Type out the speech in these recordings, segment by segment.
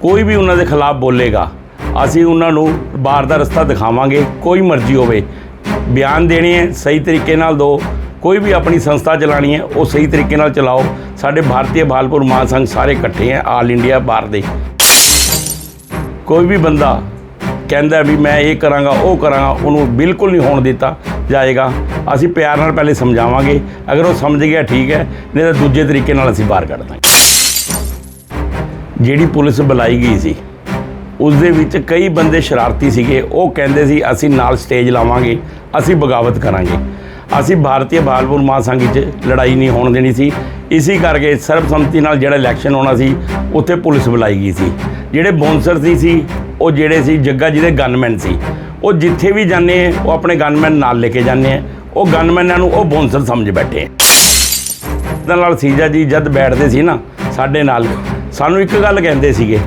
ਕੋਈ ਵੀ ਉਹਨਾਂ ਦੇ ਖਿਲਾਫ ਬੋਲੇਗਾ, ਅਸੀਂ ਉਹਨਾਂ ਨੂੰ ਬਾਹਰ ਦਾ ਰਸਤਾ ਦਿਖਾਵਾਂਗੇ, ਕੋਈ ਮਰਜ਼ੀ ਹੋਵੇ। ਬਿਆਨ ਦੇਣੇ ਹੈ, ਸਹੀ ਤਰੀਕੇ ਨਾਲ ਦਿਓ ਕੋਈ ਵੀ ਆਪਣੀ ਸੰਸਥਾ ਚਲਾਣੀ ਹੈ, ਉਹ ਸਹੀ ਤਰੀਕੇ ਨਾਲ ਚਲਾਓ। ਸਾਡੇ ਭਾਰਤੀ ਭਾਲਪੁਰ ਮਹਾਸੰਘ ਸਾਰੇ ਇਕੱਠੇ ਹੈ, ਆਲ ਇੰਡੀਆ ਬਾਹਰ ਦੇ। ਕੋਈ ਵੀ ਬੰਦਾ ਕਹਿੰਦਾ ਵੀ ਮੈਂ ਇਹ ਕਰਾਂਗਾ, ਉਹ ਕਰਾਂਗਾ, ਉਹਨੂੰ ਬਿਲਕੁਲ ਨਹੀਂ ਹੋਣ ਦਿੱਤਾ ਜਾਏਗਾ। ਅਸੀਂ ਪਿਆਰ ਨਾਲ ਪਹਿਲੇ ਸਮਝਾਵਾਂਗੇ। ਅਗਰ ਉਹ ਸਮਝ ਗਿਆ, ਠੀਕ ਹੈ, ਨਹੀਂ ਤਾਂ ਦੂਜੇ ਤਰੀਕੇ ਨਾਲ ਅਸੀਂ ਬਾਹਰ ਕੱਢ ਦਾਂਗੇ। ਜਿਹੜੀ ਪੁਲਿਸ ਬੁਲਾਈ ਗਈ ਸੀ ਉਸ ਦੇ ਵਿੱਚ ਕਈ ਬੰਦੇ ਸ਼ਰਾਰਤੀ ਸੀਗੇ। ਉਹ ਕਹਿੰਦੇ ਸੀ, ਅਸੀਂ ਨਾਲ ਸਟੇਜ ਲਾਵਾਂਗੇ, ਅਸੀਂ ਬਗਾਵਤ ਕਰਾਂਗੇ। ਅਸੀਂ ਭਾਰਤੀ ਭਾਲਪੁਰ ਮਹਾਸੰਘ 'ਚ ਲੜਾਈ ਨਹੀਂ ਹੋਣ ਦੇਣੀ ਸੀ। ਇਸੇ ਕਰਕੇ ਸਰਬਸੰਮਤੀ ਨਾਲ ਜਿਹੜਾ ਇਲੈਕਸ਼ਨ ਹੋਣਾ ਸੀ, ਉੱਥੇ ਪੁਲਿਸ ਬੁਲਾਈ ਗਈ ਸੀ। ਜਿਹੜੇ ਬੌਂਸਰ ਸੀ ਸੀ, ਉਹ ਜਿਹੜੇ ਸੀ ਜੱਗਾ ਜਿਹਦੇ ਗਨਮੈਨ ਸੀ। ਉਹ ਜਿੱਥੇ ਵੀ ਜਾਂਦੇ ਹੈ ਉਹ ਆਪਣੇ ਗਨਮੈਨ ਨਾਲ ਲੈ ਕੇ ਜਾਂਦੇ ਹੈ ਉਹ ਗਨਮੈਨਾਂ ਨੂੰ ਉਹ ਬੌਂਸਰ ਸਮਝ ਬੈਠੇ ਹੈ ਉਹਦੇ ਨਾਲ ਸੀਜਾ ਜੀ ਜਦ ਬੈਠਦੇ ਸੀ ਨਾ, ਸਾਡੇ ਨਾਲ ਸਾਨੂੰ ਇੱਕ ਗੱਲ ਕਹਿੰਦੇ ਸੀਗੇ,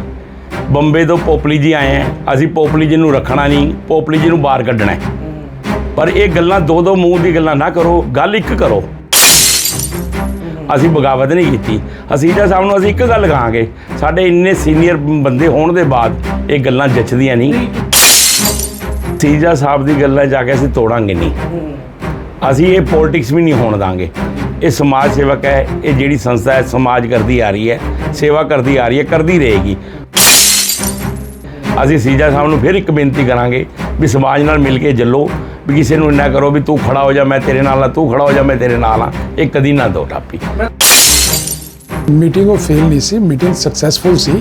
ਬੰਬੇ ਤੋਂ ਪੋਪਲੀ ਜੀ ਆਏ ਆ, ਅਸੀਂ ਪੋਪਲੀ ਜੀ ਨੂੰ ਰੱਖਣਾ ਨਹੀਂ, ਪੋਪਲੀ ਜੀ ਨੂੰ ਬਾਹਰ ਕੱਢਣਾ ਪਰ ਇਹ ਗੱਲਾਂ ਦੋ ਦੋ ਮੂੰਹ ਦੀ ਗੱਲਾਂ ਨਾ ਕਰੋ, ਗੱਲ ਇੱਕ ਕਰੋ। ਅਸੀਂ ਬਗਾਵਤ ਨਹੀਂ ਕੀਤੀ। ਹਸੀਜਾ ਸਾਹਿਬ ਨੂੰ ਅਸੀਂ ਇੱਕ ਗੱਲ ਕਹਾਂਗੇ, ਸਾਡੇ ਇੰਨੇ ਸੀਨੀਅਰ ਬੰਦੇ ਹੋਣ ਦੇ ਬਾਅਦ ਇਹ ਗੱਲਾਂ ਜੱਚਦੀਆਂ ਨਹੀਂ। ਸੀਜਾ ਸਾਹਿਬ ਦੀ ਗੱਲਾਂ ਜਾ ਕੇ ਅਸੀਂ ਤੋੜਾਂਗੇ ਨਹੀਂ। ਅਸੀਂ ਇਹ ਪੋਲਿਟਿਕਸ ਵੀ ਨਹੀਂ ਹੋਣ ਦਾਂਗੇ। ਇਹ ਸਮਾਜ ਸੇਵਕ ਹੈ, ਇਹ ਜਿਹੜੀ ਸੰਸਥਾ ਹੈ, ਸਮਾਜ ਕਰਦੀ ਆ ਰਹੀ ਹੈ। ਸੇਵਾ ਕਰਦੀ ਆ ਰਹੀ ਹੈ, ਕਰਦੀ ਰਹੇਗੀ। ਅਸੀਂ ਸੀਜਾ ਸਾਹਿਬ ਨੂੰ ਫਿਰ ਇੱਕ ਬੇਨਤੀ ਕਰਾਂਗੇ ਵੀ ਸਮਾਜ ਨਾਲ ਮਿਲ ਕੇ ਚੱਲੋ ਵੀ ਕਿਸੇ ਨੂੰ ਇੰਨਾ ਕਰੋ ਵੀ ਤੂੰ ਖੜਾ ਹੋ ਜਾ, ਮੈਂ ਤੇਰੇ ਨਾਲ ਆ, ਤੂੰ ਖੜਾ ਹੋ ਜਾ, ਮੈਂ ਤੇਰੇ ਨਾਲ ਆ। ਇਹ ਕਦੀ ਨਾ ਦੋ ਟਾਪੀ। ਮੀਟਿੰਗ ਉਹ ਫੇਲ ਨਹੀਂ ਸੀ ਮੀਟਿੰਗ ਸਕਸੈਸਫੁਲ ਸੀ,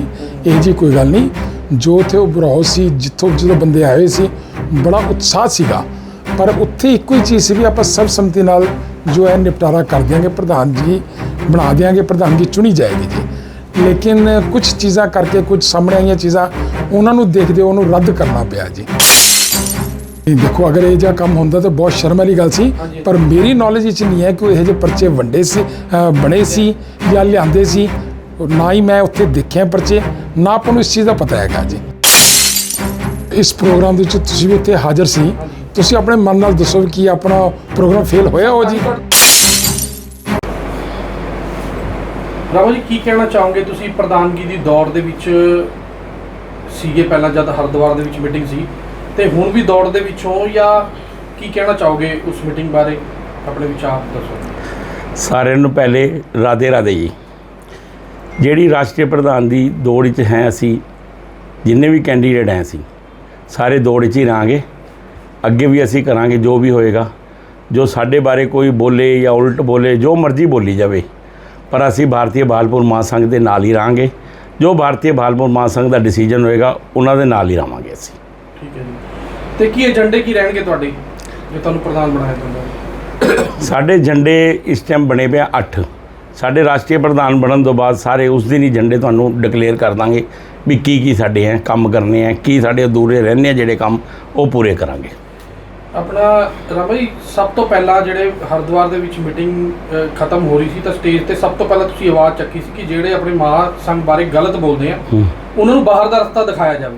ਇਹ ਜੀ ਕੋਈ ਗੱਲ ਨਹੀਂ। ਜੋ ਉੱਥੇ ਉਹ ਬਰਾਓ ਸੀ, ਜਿੱਥੋਂ ਜਦੋਂ ਬੰਦੇ ਆਏ ਸੀ, ਬੜਾ ਉਤਸ਼ਾਹ ਸੀਗਾ। ਪਰ ਉੱਥੇ ਇੱਕੋ ਹੀ ਚੀਜ਼ ਸੀ ਵੀ ਆਪਾਂ ਸਰਬਸੰਮਤੀ ਨਾਲ ਜੋ ਹੈ ਨਿਪਟਾਰਾ ਕਰ ਦਿਆਂਗੇ, ਪ੍ਰਧਾਨ ਜੀ ਬਣਾ ਦਿਆਂਗੇ, ਪ੍ਰਧਾਨ ਜੀ ਚੁਣੀ ਜਾਏਗੀ ਜੀ। ਲੇਕਿਨ ਕੁਝ ਚੀਜ਼ਾਂ ਕਰਕੇ ਕੁਝ ਸਾਹਮਣੇ ਆਈਆਂ ਚੀਜ਼ਾਂ ਉਹਨਾਂ ਨੂੰ ਦੇਖਦੇ ਉਹਨੂੰ ਰੱਦ ਕਰਨਾ ਪਿਆ ਜੀ। ਨਹੀਂ ਦੇਖੋ ਅਗਰ ਇਹ ਜਿਹਾ ਕੰਮ ਹੁੰਦਾ ਤਾਂ ਬਹੁਤ ਸ਼ਰਮ ਵਾਲੀ ਗੱਲ ਸੀ ਪਰ ਮੇਰੀ ਨੌਲੇਜ ਵਿੱਚ ਨਹੀਂ ਹੈ ਕਿ ਉਹ ਇਹੋ ਜਿਹੇ ਪਰਚੇ ਵੰਡੇ ਸੀ ਬਣੇ ਸੀ ਜਾਂ ਲਿਆਂਦੇ ਸੀ। ਨਾ ਹੀ ਮੈਂ ਉੱਥੇ ਦੇਖਿਆ ਪਰਚੇ ਨਾ ਆਪਾਂ ਨੂੰ ਇਸ ਚੀਜ਼ ਦਾ ਪਤਾ ਹੈਗਾ ਜੀ। ਇਸ ਪ੍ਰੋਗਰਾਮ ਦੇ ਵਿੱਚ ਤੁਸੀਂ ਵੀ ਉੱਥੇ ਹਾਜ਼ਰ ਸੀ। ਤੁਸੀਂ ਆਪਣੇ ਮਨ ਨਾਲ ਦੱਸੋ ਕੀ ਆਪਣਾ ਪ੍ਰੋਗਰਾਮ ਫੇਲ ਹੋਇਆ ਹੋ ਜੀ? ਰਾਮਾ ਜੀ, ਕੀ ਕਹਿਣਾ ਚਾਹੋਗੇ? ਤੁਸੀਂ ਪ੍ਰਧਾਨਗੀ ਦੀ ਦੌੜ ਦੇ ਵਿੱਚ ਸੀਗੇ ਪਹਿਲਾਂ ਜਦ ਹਰਿਦੁਆਰ ਦੇ ਵਿੱਚ ਮੀਟਿੰਗ ਸੀ। ਤੇ ਹੁਣ ਵੀ ਦੌੜ ਦੇ ਵਿੱਚ ਹੋ ਜਾਂ ਕੀ ਕਹਿਣਾ ਚਾਹੋਗੇ ਉਸ ਮੀਟਿੰਗ ਬਾਰੇ? ਆਪਣੇ ਵਿਚਾਰ ਦੱਸੋ। ਸਾਰਿਆਂ ਨੂੰ ਪਹਿਲੇ ਰਾਧੇ ਰਾਧੇ ਜੀ। ਜਿਹੜੀ ਰਾਸ਼ਟਰੀ ਪ੍ਰਧਾਨ ਦੀ ਦੌੜ 'ਚ ਹੈ ਅਸੀਂ, ਜਿੰਨੇ ਵੀ ਕੈਂਡੀਡੇਟ ਹੈ ਅਸੀਂ, ਸਾਰੇ ਦੌੜ 'ਚ ਹੀ ਰਹਾਂਗੇ। ਅੱਗੇ ਵੀ ਅਸੀਂ ਕਰਾਂਗੇ ਜੋ ਵੀ ਹੋਏਗਾ। ਜੋ ਸਾਡੇ ਬਾਰੇ ਕੋਈ ਬੋਲੇ ਜਾਂ ਉਲਟ ਬੋਲੇ, ਜੋ ਮਰਜ਼ੀ ਬੋਲੀ ਜਾਵੇ। ਪਰ ਅਸੀਂ ਭਾਰਤੀ ਭਾਲਪੁਰ ਮਹਾਸੰਘ ਦੇ ਨਾਲ ਹੀ ਰਹਾਂਗੇ। ਜੋ ਭਾਰਤੀ ਭਾਲਪੁਰ ਮਹਾਸੰਘ ਦਾ ਡਿਸੀਜਨ ਹੋਏਗਾ ਉਹਨਾਂ ਦੇ ਨਾਲ ਹੀ ਰਹਾਂਗੇ ਅਸੀਂ। ਠੀਕ ਹੈ ਜੀ। ਤੇ ਕੀ ਏਜੰਡੇ ਕੀ ਰਹਿਣਗੇ ਤੁਹਾਡੇ? ਜੇ ਤੁਹਾਨੂੰ ਪ੍ਰਧਾਨ ਬਣਾਇਆ ਜਾਂਦਾ ਸਾਡੇ ਝੰਡੇ ਇਸ ਟਾਈਮ ਬਣੇ ਪਏ 8 ਸਾਡੇ ਰਾਸ਼ਟਰੀ ਪ੍ਰਧਾਨ ਬਣਨ ਤੋਂ ਬਾਅਦ ਸਾਰੇ ਉਸ ਦਿਨ ਹੀ ਝੰਡੇ ਤੁਹਾਨੂੰ ਡਿਕਲੇਅਰ ਕਰ ਦਾਂਗੇ ਵੀ ਕੀ ਕੀ ਸਾਡੇ ਹੈ ਕੰਮ ਕਰਨੇ ਹੈ ਕੀ ਸਾਡੇ ਅਧੂਰੇ ਰਹਿੰਦੇ ਆ ਜਿਹੜੇ ਕੰਮ ਉਹ ਪੂਰੇ ਕਰਾਂਗੇ। ਆਪਣਾ ਰਾਮਾ ਜੀ ਸਭ ਤੋਂ ਪਹਿਲਾਂ ਜਿਹੜੇ ਹਰਿਦੁਆਰ ਦੇ ਵਿੱਚ ਮੀਟਿੰਗ ਖਤਮ ਹੋ ਰਹੀ ਸੀ ਤਾਂ ਸਟੇਜ ਤੇ ਸਭ ਤੋਂ ਪਹਿਲਾਂ ਤੁਸੀਂ ਆਵਾਜ਼ ਚੱਕੀ ਸੀ ਕਿ ਜਿਹੜੇ ਆਪਣੇ ਮਹਾ ਸੰਘ ਬਾਰੇ ਗਲਤ ਬੋਲਦੇ ਆ। ਉਹਨਾਂ ਨੂੰ ਬਾਹਰ ਦਾ ਰਸਤਾ ਦਿਖਾਇਆ ਜਾਵੇ।